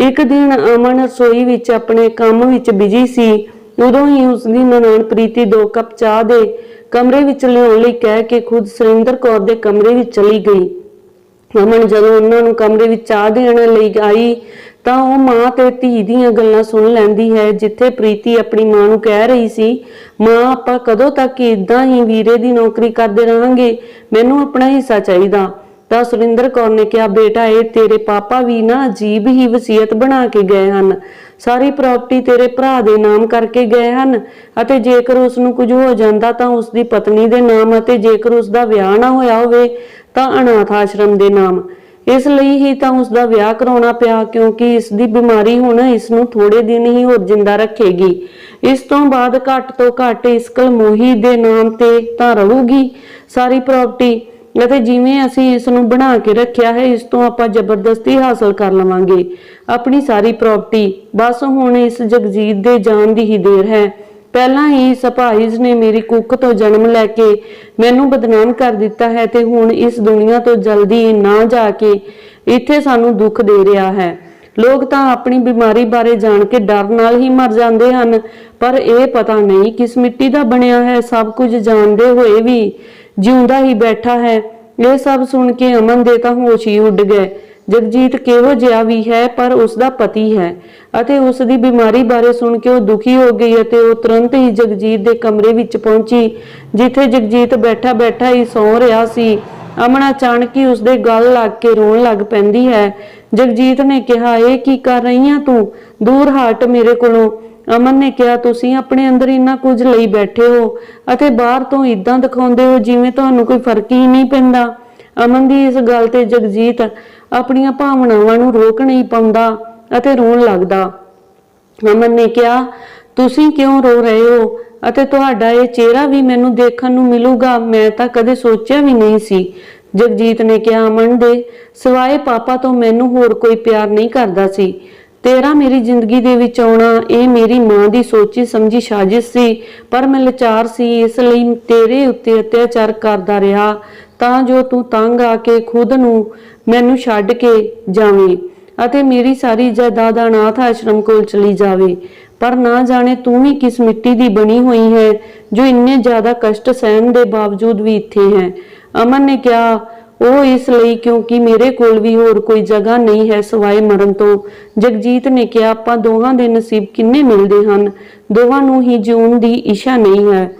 ਇੱਕ ਦਿਨ ਅਮਨ ਰਸੋਈ ਵਿੱਚ ਆਪਣੇ ਕੰਮ ਵਿੱਚ ਬਿਜ਼ੀ ਸੀ। ਉਦੋਂ ਹੀ ਉਸਦੀ ਨਨਾਣ ਪ੍ਰੀਤੀ ਦੋ ਕੱਪ ਚਾਹ ਦੇ ਕਮਰੇ ਵਿੱਚ ਲਿਆਉਣ ਲਈ ਕਹਿ ਕੇ ਖੁਦ ਸੁਰਿੰਦਰ ਕੌਰ ਦੇ ਕਮਰੇ ਵਿੱਚ ਚਲੀ ਗਈ। ਅਮਨ ਜਦੋਂ ਉਹਨਾਂ ਨੂੰ ਕਮਰੇ ਵਿੱਚ ਚਾਹ ਦੇਣ ਲਈ ਆਈ, ਤਾਂ ਉਹ ਮਾਂ ਤੇ ਧੀ ਦੀਆਂ ਗੱਲਾਂ ਸੁਣ ਲੈਂਦੀ ਹੈ, ਜਿੱਥੇ ਪ੍ਰੀਤੀ ਆਪਣੀ ਮਾਂ ਨੂੰ ਕਹਿ ਰਹੀ ਸੀ, ਮਾਂ, ਆਪਾਂ ਕਦੋਂ ਤੱਕ ਇਦਾਂ ਹੀ ਵੀਰੇ ਦੀ ਨੌਕਰੀ ਕਰਦੇ ਰਹਾਂਗੇ? ਮੈਨੂੰ ਆਪਣਾ ਹਿੱਸਾ ਚਾਹੀਦਾ। ਤਾਂ ਸੁਰਿੰਦਰ ਕੌਰ ਨੇ ਕਿਹਾ, ਬੇਟਾ, ਇਹ ਤੇਰੇ ਪਾਪਾ ਵੀ ਨਾ ਅਜੀਬ ਹੀ ਵਸੀਅਤ ਬਣਾ ਕੇ ਗਏ ਹਨ। ਸਾਰੀ ਪ੍ਰਾਪਰਟੀ ਤੇਰੇ ਭਰਾ ਦੇ ਨਾਮ ਕਰਕੇ ਗਏ ਹਨ ਅਤੇ ਜੇਕਰ ਉਸ ਨੂੰ ਕੁਝ ਹੋ ਜਾਂਦਾ ਤਾਂ ਉਸ ਦੀ ਪਤਨੀ ਦੇ ਨਾਮ ਅਤੇ ਜੇਕਰ ਉਸ ਦਾ ਵਿਆਹ ਨਾ ਹੋਇਆ ਹੋਵੇ ਤਾਂ ਅਨਾਥ ਆਸ਼ਰਮ ਦੇ ਨਾਮ। ਇਸ ਲਈ ਹੀ ਤਾਂ ਉਸ ਦਾ ਵਿਆਹ ਕਰਾਉਣਾ ਪਿਆ ਕਿਉਂਕਿ ਇਸ ਦੀ ਬਿਮਾਰੀ ਹੁਣ ਇਸ ਨੂੰ ਥੋੜੇ ਦਿਨ ਹੀ ਹੋਰ ਜਿੰਦਾ ਰੱਖੇਗੀ। ਇਸ ਤੋਂ ਬਾਅਦ ਘੱਟ ਤੋਂ ਘੱਟ ਇਸ ਕਲਮੋਹੀ ਦੇ ਨਾਮ ਤੇ ਤਾਂ ਰਹੂਗੀ। ਸਾਰੀ ਪ੍ਰਾਪਰਟੀ ਅਤੇ ਜਿਵੇਂ ਅਸੀਂ ਇਸ ਨੂੰ ਬਣਾ ਕੇ ਰੱਖਿਆ ਹੈ, ਇਸ ਤੋਂ ਆਪਾਂ ਜ਼ਬਰਦਸਤੀ ਹਾਸਲ ਕਰ ਲਵਾਂਗੇ। ਆਪਣੀ ਸਾਰੀ ਪ੍ਰਾਪਰਟੀ ਬਸ ਹੁਣ ਇਸ ਜਗਜੀਤ ਦੇ ਜਾਣ ਦੀ ਹੀ ਦੇਰ ਹੈ। ਪਹਿਲਾਂ ਹੀ ਸਪਾਈਜ਼ ਨੇ ਮੇਰੀ ਕੁੱਖ ਤੋਂ ਜਨਮ ਲੈ ਕੇ ਮੈਨੂੰ ਬਦਨਾਮ ਕਰ ਦਿੱਤਾ ਹੈ ਤੇ ਹੁਣ ਇਸ ਦੁਨੀਆ ਤੋਂ ਜਲਦੀ ਨਾ ਜਾ ਕੇ ਇੱਥੇ ਸਾਨੂੰ ਦੁੱਖ ਦੇ ਰਿਹਾ ਹੈ। ਲੋਕ ਤਾਂ ਆਪਣੀ ਬਿਮਾਰੀ ਬਾਰੇ ਜਾਣ ਕੇ ਡਰ ਨਾਲ ਹੀ ਮਰ ਜਾਂਦੇ ਹਨ, ਪਰ ਇਹ ਪਤਾ ਨਹੀਂ ਕਿਸ ਮਿੱਟੀ ਦਾ ਬਣਿਆ ਹੈ, ਸਭ ਕੁਝ ਜਾਣਦੇ ਹੋਏ ਵੀ ਜਿਉਂਦਾ ਹੀ ਬੈਠਾ ਹੈ। ਇਹ ਸਭ ਸੁਣ ਕੇ ਅਮਨ ਦੇ ਤਾਂ ਹੋਸ਼ ਹੀ ਉੱਡ ਗਏ। ਜਗਜੀਤ ਕਿਹੋ ਜਿਹਾ ਵੀ ਹੈ, ਪਰ ਉਸ ਦਾ ਪਤੀ ਹੈ ਅਤੇ ਉਸ ਦੀ ਬਿਮਾਰੀ ਬਾਰੇ ਸੁਣ ਕੇ ਉਹ ਦੁਖੀ ਹੋ ਗਈ ਅਤੇ ਉਹ ਤੁਰੰਤ ਹੀ ਜਗਜੀਤ ਦੇ ਕਮਰੇ ਵਿੱਚ ਪਹੁੰਚੀ, ਜਿੱਥੇ ਜਗਜੀਤ ਬੈਠਾ ਬੈਠਾ ਹੀ ਸੌਂ ਰਿਹਾ ਸੀ। ਅਮਨ ਅਚਾਨਕ ਹੀ ਉਸਦੇ ਗਲ ਲੱਗ ਕੇ ਰੋਣ ਲੱਗ ਪੈਂਦੀ ਹੈ। ਜਗਜੀਤ ਨੇ ਕਿਹਾ, ਇਹ ਕੀ ਕਰ ਰਹੀ ਆ ਤੂੰ? ਦੂਰ ਹਟ ਮੇਰੇ ਕੋਲੋਂ। ਅਮਨ ਨੇ ਕਿਹਾ, ਤੁਸੀਂ ਆਪਣੇ ਅੰਦਰ ਇੰਨਾ ਕੁਝ ਲਈ ਬੈਠੇ ਹੋ ਅਤੇ ਬਾਹਰ ਤੋਂ ਇਦਾਂ ਦਿਖਾਉਂਦੇ ਹੋ ਜਿਵੇਂ ਤੁਹਾਨੂੰ ਕੋਈ ਫ਼ਰਕ ਹੀ ਨਹੀਂ ਪੈਂਦਾ। ਅਮਨ ਦੀ ਇਸ ਗੱਲ ਤੇ ਜਗਜੀਤ ਆਪਣੀਆਂ ਭਾਵਨਾਵਾਂ ਨੂੰ ਰੋਕ ਨਹੀਂ ਪਾਉਂਦਾ ਅਤੇ ਰੋਣ ਲੱਗਦਾ। ਅਮਨ ਨੇ ਕਿਹਾ, ਤੁਸੀਂ ਕਿਉਂ ਰੋ ਰਹੇ ਹੋ? ਅਤੇ ਤੁਹਾਡਾ ਇਹ ਚਿਹਰਾ ਵੀ ਮੈਨੂੰ ਦੇਖਣ ਨੂੰ ਮਿਲੂਗਾ। ਮੈਂ ਤਾਂ ਕਦੇ ਸੋਚਿਆ ਵੀ ਨਹੀਂ ਸੀ। ਜਗਜੀਤ ਨੇ ਕਿਹਾ, ਅਮਨ ਦੇ ਸਿਵਾਏ ਪਾਪਾ ਤੋਂ ਮੈਨੂੰ ਹੋਰ ਕੋਈ ਪਿਆਰ ਨਹੀਂ ਕਰਦਾ ਸੀ। ਤੇਰਾ ਮੇਰੀ ਜ਼ਿੰਦਗੀ ਦੇ ਵਿੱਚ ਆਉਣਾ, ਇਹ ਮੇਰੀ ਮਾਂ ਦੀ ਸੋਚੀ ਸਮਝੀ ਸਾਜ਼ਿਸ਼ ਸੀ, ਪਰ ਮੈਂ ਲਚਾਰ ਸੀ, ਇਸ ਲਈ ਤੇਰੇ ਉੱਤੇ ਅਤਿਆਚਾਰ ਕਰਦਾ ਰਿਹਾ। ਤਾਂ ਜੋ ਤੂੰ ਤੰਗ ਆ ਕੇ ਖੁਦ ਨੂੰ ਮੈਨੂੰ ਛੱਡ ਕੇ ਜਾਵੇਂ ਅਤੇ ਮੇਰੀ ਸਾਰੀ ਜਾਇਦਾਦ ਅਨਾਥ ਆਸ਼ਰਮ ਕੋਲ ਚਲੀ ਜਾਵੇ। ਪਰ ਨਾ ਜਾਣੇ ਤੂੰ ਵੀ ਕਿਸ ਮਿੱਟੀ ਦੀ ਬਣੀ ਹੋਈ ਹੈ, ਜੋ ਇੰਨੇ ਜ਼ਿਆਦਾ ਕਸ਼ਟ ਸਹਿਣ ਦੇ ਬਾਵਜੂਦ ਵੀ ਇੱਥੇ ਹੈ। ਅਮਨ ਨੇ ਕਿਹਾ ਉਹ ਇਸ ਲਈ ਕਿਉਂਕਿ ਮੇਰੇ ਕੋਲ ਵੀ ਹੋਰ ਕੋਈ ਜਗ੍ਹਾ ਨਹੀਂ ਹੈ ਸਿਵਾਏ ਮਰਨ ਤੋਂ। ਜਗਜੀਤ ਨੇ ਕਿਹਾ, ਆਪਾਂ ਦੋਹਾਂ ਦੇ ਨਸੀਬ ਕਿੰਨੇ ਮਿਲਦੇ ਹਨ? ਦੋਹਾਂ ਨੂੰ ਹੀ ਜਿਉਣ ਦੀ ਇੱਛਾ ਨਹੀਂ ਹੈ।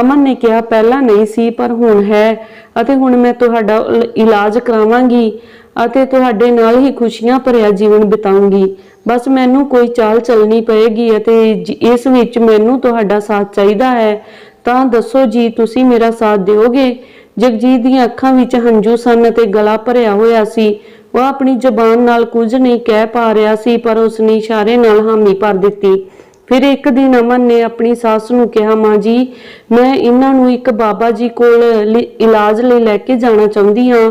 ਅਮਨ ਨੇ ਕਿਹਾ, ਪਹਿਲਾਂ ਨਹੀਂ ਸੀ, ਪਰ ਹੁਣ ਹੈ ਅਤੇ ਹੁਣ ਮੈਂ ਤੁਹਾਡਾ ਇਲਾਜ ਕਰਾਵਾਂਗੀ ਅਤੇ ਤੁਹਾਡੇ ਨਾਲ ਹੀ ਖੁਸ਼ੀਆਂ ਭਰਿਆ ਜੀਵਨ ਬਿਤਾਉਂਗੀ। ਬਸ ਮੈਨੂੰ ਕੋਈ ਚਾਲ ਚੱਲਣੀ ਪਏਗੀ ਅਤੇ ਇਸ ਵਿੱਚ ਮੈਨੂੰ ਤੁਹਾਡਾ ਸਾਥ ਚਾਹੀਦਾ ਹੈ। ਤਾਂ ਦੱਸੋ ਜੀ, ਤੁਸੀਂ ਮੇਰਾ ਸਾਥ ਦਿਓਗੇ? ਜਗਜੀਤ ਦੀਆਂ ਅੱਖਾਂ ਵਿੱਚ ਹੰਝੂ ਸਨ ਅਤੇ ਗਲਾ ਭਰਿਆ ਹੋਇਆ ਸੀ। ਉਹ ਆਪਣੀ ਜ਼ੁਬਾਨ ਨਾਲ ਕੁਝ ਨਹੀਂ ਕਹਿ ਪਾ ਰਿਹਾ ਸੀ, ਪਰ ਉਸਨੇ ਇਸ਼ਾਰੇ ਨਾਲ ਹਾਮੀ ਭਰ ਦਿੱਤੀ। ਫਿਰ ਇੱਕ ਦਿਨ ਅਮਨ ਨੇ ਆਪਣੀ ਸੱਸ ਨੂੰ ਕਿਹਾ, ਮਾਂ ਜੀ, ਮੈਂ ਇਹਨਾਂ ਨੂੰ ਇੱਕ ਬਾਬਾ ਜੀ ਕੋਲ ਇਲਾਜ ਲਈ ਲੈ ਕੇ ਜਾਣਾ ਚਾਹੁੰਦੀ ਹਾਂ।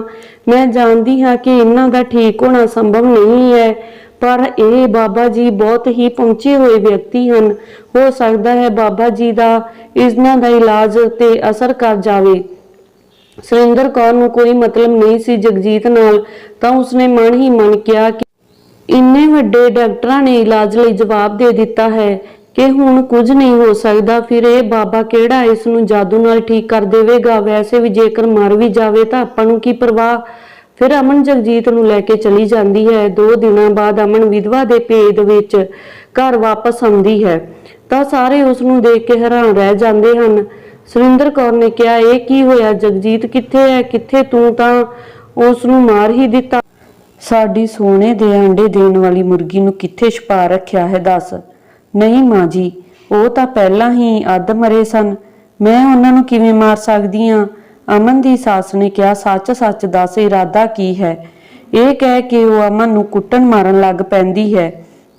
ਮੈਂ ਜਾਣਦੀ ਹਾਂ ਕਿ ਇਹਨਾਂ ਦਾ ਠੀਕ ਹੋਣਾ ਸੰਭਵ ਨਹੀਂ ਹੈ, ਪਰ ਇਹ ਬਾਬਾ ਜੀ ਬਹੁਤ ਹੀ ਪਹੁੰਚੇ ਹੋਏ ਵਿਅਕਤੀ ਹਨ। ਹੋ ਸਕਦਾ ਹੈ ਬਾਬਾ ਜੀ ਦਾ ਇਹਨਾਂ ਦਾ ਇਲਾਜ ਤੇ ਅਸਰ ਕਰ ਜਾਵੇ। ਸੁਰਿੰਦਰ ਕੌਰ ਨੂੰ ਕੋਈ ਮਤਲਬ ਨਹੀਂ ਸੀ ਜਗਜੀਤ ਨਾਲ, ਤਾਂ ਉਸਨੇ ਮਨ ਹੀ ਮਨ ਕਿਹਾ ਕਿ ਇੰਨੇ ਵੱਡੇ ਡਾਕਟਰਾਂ ਨੇ ਇਲਾਜ ਲਈ ਜਵਾਬ ਦੇ ਦਿੱਤਾ ਹੈ ਕਿ ਹੁਣ ਕੁਝ ਨਹੀਂ ਹੋ ਸਕਦਾ, ਫਿਰ ਇਹ ਬਾਬਾ ਕਿਹੜਾ ਇਸ ਨੂੰ ਜਾਦੂ ਨਾਲ ਠੀਕ ਕਰ ਦੇਵੇਗਾ? ਵੈਸੇ ਵੀ ਜੇਕਰ ਮਰ ਵੀ ਜਾਵੇ ਤਾਂ ਆਪਾਂ ਨੂੰ ਕੀ ਪਰਵਾਹ? ਫਿਰ ਅਮਨ ਜਗਜੀਤ ਨੂੰ ਲੈ ਕੇ ਚਲੀ ਜਾਂਦੀ ਹੈ। ਦੋ ਦਿਨਾਂ ਬਾਅਦ ਅਮਨ ਵਿਧਵਾ ਦੇ ਭੇਦ ਵਿੱਚ ਘਰ ਵਾਪਸ ਆਉਂਦੀ ਹੈ। ਤਾਂ ਸਾਰੇ ਉਸ ਨੂੰ ਦੇਖ ਕੇ ਹੈਰਾਨ ਰਹਿ ਜਾਂਦੇ ਹਨ। ਸੁਰਿੰਦਰ ਕੌਰ ਨੇ ਕਿਹਾ, ਇਹ ਕੀ ਹੋਇਆ? ਜਗਜੀਤ ਕਿੱਥੇ ਹੈ? ਕਿੱਥੇ ਤੂੰ ਤਾਂ ਉਸ ਨੂੰ ਮਾਰ ਹੀ ਦਿੱਤਾ? ਸਾਡੀ ਸੋਨੇ ਦੇ ਅੰਡੇ ਦੇਣ ਵਾਲੀ ਮੁਰਗੀ ਨੂੰ ਕਿੱਥੇ ਛੁਪਾ ਰੱਖਿਆ ਹੈ, ਦੱਸ? ਨਹੀਂ ਮਾਂ ਜੀ, ਉਹ ਤਾਂ ਪਹਿਲਾਂ ਹੀ ਅੱਧ ਮਰੇ ਸਨ। ਮੈਂ ਉਹਨਾਂ ਨੂੰ ਕਿਵੇਂ ਮਾਰ ਸਕਦੀ ਆ? ਅਮਨ ਦੀ ਸੱਸ ਨੇ ਕਿਹਾ, ਸੱਚ ਸੱਚ ਦੱਸ, ਇਰਾਦਾ ਕੀ ਹੈ? ਇਹ ਕਹਿ ਕੇ ਉਹ ਅਮਨ ਨੂੰ ਕੁੱਟਣ ਮਾਰਨ ਲੱਗ ਪੈਂਦੀ ਹੈ।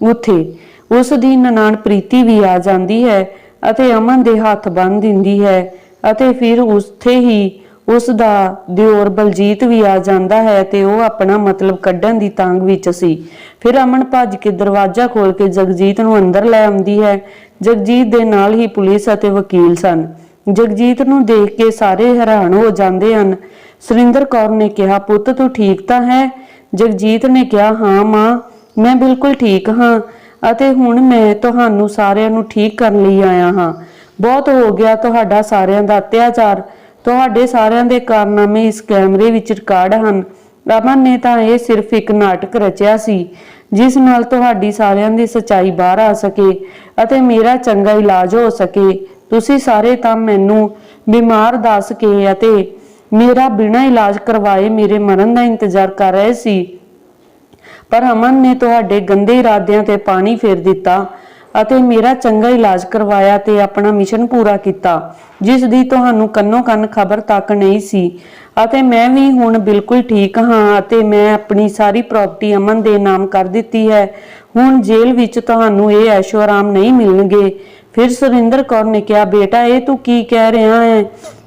ਉੱਥੇ ਉਸ ਦੀ ਨਨਾਣ ਪ੍ਰੀਤੀ ਵੀ ਆ ਜਾਂਦੀ ਹੈ। ਅਤੇ ਅਮਨ ਦੇ ਹੱਥ ਬੰਨ੍ਹ ਦਿੰਦੀ ਹੈ ਅਤੇ ਫਿਰ ਉੱਥੇ ਹੀ ਉਸ ਦਾ ਦਿਓਰ ਬਲਜੀਤ ਵੀ ਆ ਜਾਂਦਾ ਹੈ ਤੇ ਉਹ ਆਪਣਾ ਮਤਲਬ ਕੱਢਣ ਦੀ ਤਾਂਗ ਵਿੱਚ ਸੀ। ਫਿਰ ਅਮਨ ਭੱਜ ਕੇ ਦਰਵਾਜ਼ਾ ਖੋਲ ਕੇ ਜਗਜੀਤ ਨੂੰ ਅੰਦਰ ਲੈ ਆਉਂਦੀ ਹੈ। ਜਗਜੀਤ ਦੇ ਨਾਲ ਹੀ ਪੁਲਿਸ ਅਤੇ ਵਕੀਲ ਸਨ। ਜਗਜੀਤ ਨੂੰ ਦੇਖ ਕੇ ਸਾਰੇ ਹੈਰਾਨ ਹੋ ਜਾਂਦੇ ਹਨ। ਸੁਰਿੰਦਰ ਕੌਰ ਨੇ ਕਿਹਾ, ਪੁੱਤ, ਤੂੰ ਠੀਕ ਤਾਂ ਹੈ? ਜਗਜੀਤ ਨੇ ਕਿਹਾ, ਹਾਂ ਮਾਂ, ਮੈਂ ਬਿਲਕੁਲ ਠੀਕ ਹਾਂ। ਅਤੇ ਹੁਣ ਮੈਂ ਤੁਹਾਨੂੰ ਸਾਰਿਆਂ ਨੂੰ ਠੀਕ ਕਰਨ ਲਈ ਆਇਆ ਹਾਂ। ਬਹੁਤ ਹੋ ਗਿਆ ਤੁਹਾਡਾ ਸਾਰਿਆਂ ਦਾ ਅਤਿਆਚਾਰ। ਤੁਹਾਡੇ ਸਾਰਿਆਂ ਦੇ ਕਾਰਨਾਮੇ ਇਸ ਕੈਮਰੇ ਵਿੱਚ ਰਿਕਾਰਡ ਹਨ। ਅਮਨ ਨੇ ਤਾਂ ਇਹ ਸਿਰਫ ਇੱਕ ਨਾਟਕ ਰਚਿਆ ਸੀ, ਜਿਸ ਨਾਲ ਤੁਹਾਡੀ ਸਾਰਿਆਂ ਦੀ ਸਚਾਈ ਬਾਹਰ ਆ ਸਕੇ ਅਤੇ ਮੇਰਾ ਚੰਗਾ ਇਲਾਜ ਹੋ ਸਕੇ। ਤੁਸੀਂ ਸਾਰੇ ਤਾਂ ਮੈਨੂੰ ਬਿਮਾਰ ਦੱਸ ਕੇ ਅਤੇ ਮੇਰਾ ਬਿਨਾਂ ਇਲਾਜ ਕਰਵਾਏ ਮੇਰੇ ਮਰਨ ਦਾ ਇੰਤਜ਼ਾਰ ਕਰ ਰਹੇ ਸੀ। ਪਰ ਅਮਨ ਨੇ ਤੁਹਾਡੇ ਗੰਦੇ ਇਰਾਦਿਆਂ ਤੇ ਪਾਣੀ ਫੇਰ ਦਿੱਤਾ ਅਤੇ ਮੇਰਾ ਚੰਗਾ ਇਲਾਜ ਕਰਵਾਇਆ ਤੇ ਆਪਣਾ ਮਿਸ਼ਨ ਪੂਰਾ ਕੀਤਾ, ਜਿਸ ਦੀ ਤੁਹਾਨੂੰ ਕੰਨੋ ਕੰਨ ਖਬਰ ਤੱਕ ਨਹੀਂ ਸੀ। ਅਤੇ ਮੈਂ ਵੀ ਹੁਣ ਬਿਲਕੁਲ ਠੀਕ ਹਾਂ ਅਤੇ ਮੈਂ ਆਪਣੀ ਸਾਰੀ ਪ੍ਰਾਪਰਟੀ ਅਮਨ ਦੇ ਨਾਮ ਕਰ ਦਿੱਤੀ ਹੈ। ਹੁਣ ਜੇਲ੍ਹ ਵਿੱਚ ਤੁਹਾਨੂੰ ਇਹ ਐਸ਼ੋ ਆਰਾਮ ਨਹੀਂ ਮਿਲਣਗੇ। ਫਿਰ ਸੁਰਿੰਦਰ ਕੌਰ ਨੇ ਕਿਹਾ, ਬੇਟਾ, ਇਹ ਤੂੰ ਕੀ ਕਹਿ ਰਿਹਾ ਹੈ?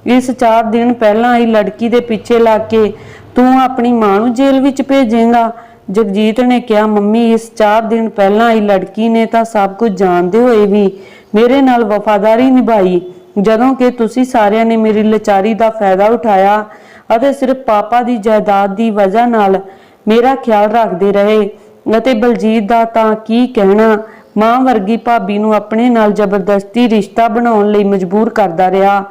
ਇਸ 4 ਦਿਨ ਪਹਿਲਾਂ ਆਈ ਲੜਕੀ ਦੇ ਪਿੱਛੇ ਲੱਗ ਕੇ ਤੂੰ ਆਪਣੀ ਮਾਂ ਨੂੰ ਜੇਲ੍ਹ ਵਿੱਚ ਭੇਜੇਂਗਾ। ਜਗਜੀਤ ਨੇ ਕਿਹਾ, ਮੰਮੀ, ਇਸ 4 ਦਿਨ ਪਹਿਲਾਂ ਹੀ ਲੜਕੀ ਨੇ ਤਾਂ ਸਭ ਕੁਝ ਜਾਣਦੇ ਹੋਏ ਵੀ ਮੇਰੇ ਨਾਲ ਵਫਾਦਾਰੀ ਨਿਭਾਈ। ਜਦੋਂ ਕਿ ਤੁਸੀਂ ਸਾਰਿਆਂ ਨੇ ਮੇਰੀ ਲਾਚਾਰੀ ਦਾ ਫਾਇਦਾ ਉਠਾਇਆ ਅਤੇ ਸਿਰਫ ਪਾਪਾ ਦੀ ਜਾਇਦਾਦ ਦੀ ਵਜ੍ਹਾ ਨਾਲ ਮੇਰਾ ਖਿਆਲ ਰੱਖਦੇ ਰਹੇ ਅਤੇ ਬਲਜੀਤ ਦਾ ਤਾਂ ਕੀ ਕਹਿਣਾ, ਮਾਂ ਵਰਗੀ ਭਾਬੀ ਨੂੰ ਆਪਣੇ ਨਾਲ ਜ਼ਬਰਦਸਤੀ ਰਿਸ਼ਤਾ ਬਣਾਉਣ ਲਈ ਮਜਬੂਰ ਕਰਦਾ ਰਿਹਾ।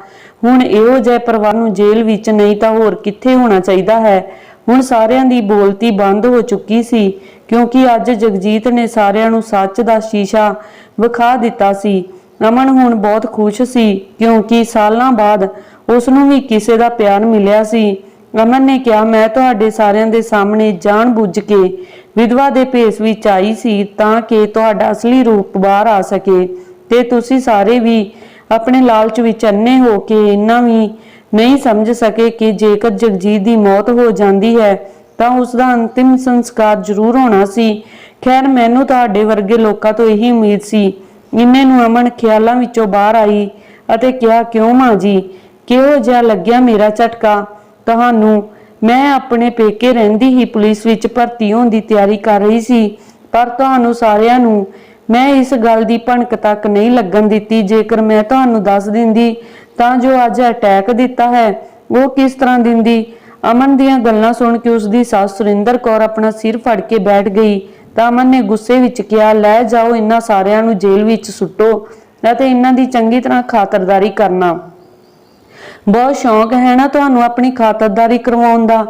ਹੁਣ ਇਹੋ ਜਿਹੇ ਪਰਿਵਾਰ ਨੂੰ ਜੇਲ੍ਹ ਵਿੱਚ ਨਹੀਂ ਤਾਂ ਹੋਰ ਕਿੱਥੇ ਹੋਣਾ ਚਾਹੀਦਾ ਹੈ? ਹੁਣ ਸਾਰਿਆਂ ਦੀ ਬੋਲਤੀ ਬੰਦ ਹੋ ਚੁੱਕੀ ਸੀ, ਕਿਉਂਕਿ ਅੱਜ ਜਗਜੀਤ ਨੇ ਸਾਰਿਆਂ ਨੂੰ ਸੱਚ ਦਾ ਸ਼ੀਸ਼ਾ ਵਿਖਾ ਦਿੱਤਾ ਸੀ। ਅਮਨ ਹੁਣ ਬਹੁਤ ਖੁਸ਼ ਸੀ, ਕਿਉਂਕਿ ਸਾਲਾਂ ਬਾਅਦ ਉਸ ਨੂੰ ਵੀ ਕਿਸੇ ਦਾ ਪਿਆਰ ਮਿਲਿਆ ਸੀ। ਅਮਨ ਨੇ ਕਿਹਾ, ਮੈਂ ਤੁਹਾਡੇ ਸਾਰਿਆਂ ਦੇ ਸਾਹਮਣੇ ਜਾਣ ਬੁੱਝ ਕੇ ਵਿਧਵਾ ਦੇ ਭੇਸ ਵਿੱਚ ਆਈ ਸੀ, ਤਾਂ ਕਿ ਤੁਹਾਡਾ ਅਸਲੀ ਰੂਪ ਬਾਹਰ ਆ ਸਕੇ ਤੇ ਤੁਸੀਂ ਸਾਰੇ ਵੀ ਆਪਣੇ ਲਾਲਚ ਵਿੱਚ ਅੰਨੇ ਹੋ ਕੇ ਇੰਨਾ ਵੀ ਨਹੀਂ ਸਮਝ ਸਕੇ ਕਿ ਜੇਕਰ ਜਗਜੀਤ ਦੀ ਮੌਤ ਹੋ ਜਾਂਦੀ ਹੈ, ਤਾਂ ਉਸ ਦਾ ਅੰਤਿਮ ਸੰਸਕਾਰ ਜ਼ਰੂਰ ਹੋਣਾ ਸੀ। ਖੈਰ, ਮੈਨੂੰ ਤੁਹਾਡੇ ਵਰਗੇ ਲੋਕਾਂ ਤੋਂ ਇਹੀ ਉਮੀਦ ਸੀ। ਇੰਨੇ ਨੂੰ ਅਮਨ ਖਿਆਲਾਂ ਵਿੱਚੋਂ ਬਾਹਰ ਆਈ ਅਤੇ ਕਿਹਾ, ਕਿਉਂ ਮਾਂ ਜੀ? ਕਿਹੋ ਜਿਹਾ ਲੱਗਿਆ ਮੇਰਾ ਝਟਕਾ? ਤੁਹਾਨੂੰ, ਮੈਂ ਆਪਣੇ ਪੇਕੇ ਰਹਿੰਦੀ ਹੀ ਪੁਲਿਸ ਵਿੱਚ ਭਰਤੀ ਹੋਣ ਦੀ ਤਿਆਰੀ ਕਰ ਰਹੀ ਸੀ, ਪਰ ਤੁਹਾਨੂੰ ਸਾਰਿਆਂ ਨੂੰ ਮੈਂ ਇਸ ਗੱਲ ਦੀ ਭਣਕ ਤੱਕ ਨਹੀਂ ਲੱਗਣ ਦਿੱਤੀ। ਜੇਕਰ ਮੈਂ ਤੁਹਾਨੂੰ ਦੱਸ ਦਿੰਦੀ ਤਾਂ ਜੋ ਅੱਜ ਅਟੈਕ ਦਿੱਤਾ ਹੈ। ਉਹ ਕਿਸ ਤਰ੍ਹਾਂ ਦਿੰਦੀ? ਅਮਨ ਦੀਆਂ ਗੱਲਾਂ ਸੁਣ ਕੇ ਉਸ ਦੀ ਸੱਸ ਸੁਰਿੰਦਰ ਕੌਰ ਆਪਣਾ ਸਿਰ ਫੜ ਕੇ ਬੈਠ ਗਈ। ਤਾਂ ਅਮਨ ਨੇ ਗੁੱਸੇ ਵਿੱਚ ਕਿਹਾ, ਲੈ ਜਾਓ ਇਹਨਾਂ ਸਾਰਿਆਂ ਨੂੰ ਜੇਲ੍ਹ ਵਿੱਚ ਸੁੱਟੋ ਅਤੇ ਇਹਨਾਂ ਦੀ ਚੰਗੀ ਤਰ੍ਹਾਂ ਖਾਤਰਦਾਰੀ ਕਰਨਾ। ਬਹੁਤ ਸ਼ੌਂਕ ਹੈ ਨਾ ਤੁਹਾਨੂੰ ਆਪਣੀ ਖਾਤਰਦਾਰੀ ਕਰਵਾਉਣ ਦਾ।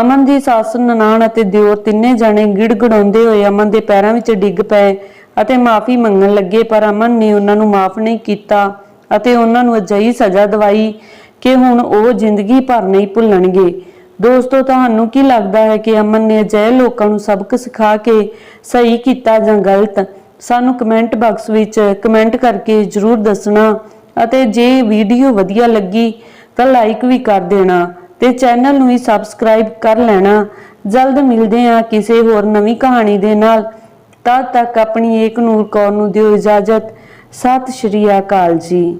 ਅਮਨ ਦੀ ਸੱਸ, ਨਨਾਣ ਅਤੇ ਦਿਓਰ ਤਿੰਨੇ ਜਾਣੇ ਗਿੜਗੜਾਉਂਦੇ ਹੋਏ ਅਮਨ ਦੇ ਪੈਰਾਂ ਵਿੱਚ ਡਿੱਗ ਪਏ ਅਤੇ ਮਾਫੀ ਮੰਗਣ ਲੱਗੇ, ਪਰ ਅਮਨ ਨੇ ਉਹਨਾਂ ਨੂੰ ਮਾਫ ਨਹੀਂ ਕੀਤਾ। ਅਤੇ ਉਹਨਾਂ ਨੂੰ ਅਜਿਹੀ ਸਜ਼ਾ ਦਵਾਈ ਕਿ ਹੁਣ ਉਹ ਜ਼ਿੰਦਗੀ ਭਰ ਨਹੀਂ ਭੁੱਲਣਗੇ। ਦੋਸਤੋ, ਤੁਹਾਨੂੰ ਕੀ ਲੱਗਦਾ ਹੈ ਕਿ ਅਮਨ ਨੇ ਅਜਿਹੇ ਲੋਕਾਂ ਨੂੰ ਸਬਕ ਸਿਖਾ ਕੇ ਸਹੀ ਕੀਤਾ ਜਾਂ ਗਲਤ? ਸਾਨੂੰ ਕਮੈਂਟ ਬਾਕਸ ਵਿੱਚ ਕਮੈਂਟ ਕਰਕੇ ਜਰੂਰ ਦੱਸਣਾ ਅਤੇ ਜੇ ਵੀਡੀਓ ਵਧੀਆ ਲੱਗੀ ਤਾਂ ਲਾਈਕ ਵੀ ਕਰ ਦੇਣਾ ਤੇ ਚੈਨਲ ਨੂੰ ਵੀ ਸਬਸਕ੍ਰਾਈਬ ਕਰ ਲੈਣਾ। ਜਲਦ ਮਿਲਦੇ ਹਾਂ ਕਿਸੇ ਹੋਰ ਨਵੀਂ ਕਹਾਣੀ ਦੇ ਨਾਲ। ਤਦ ਤੱਕ ਆਪਣੀ ਏਕ ਨੂਰ ਕੌਰ ਨੂੰ ਦਿਓ ਇਜਾਜ਼ਤ। ਸਤਿ ਸ਼੍ਰੀ ਅਕਾਲ ਜੀ।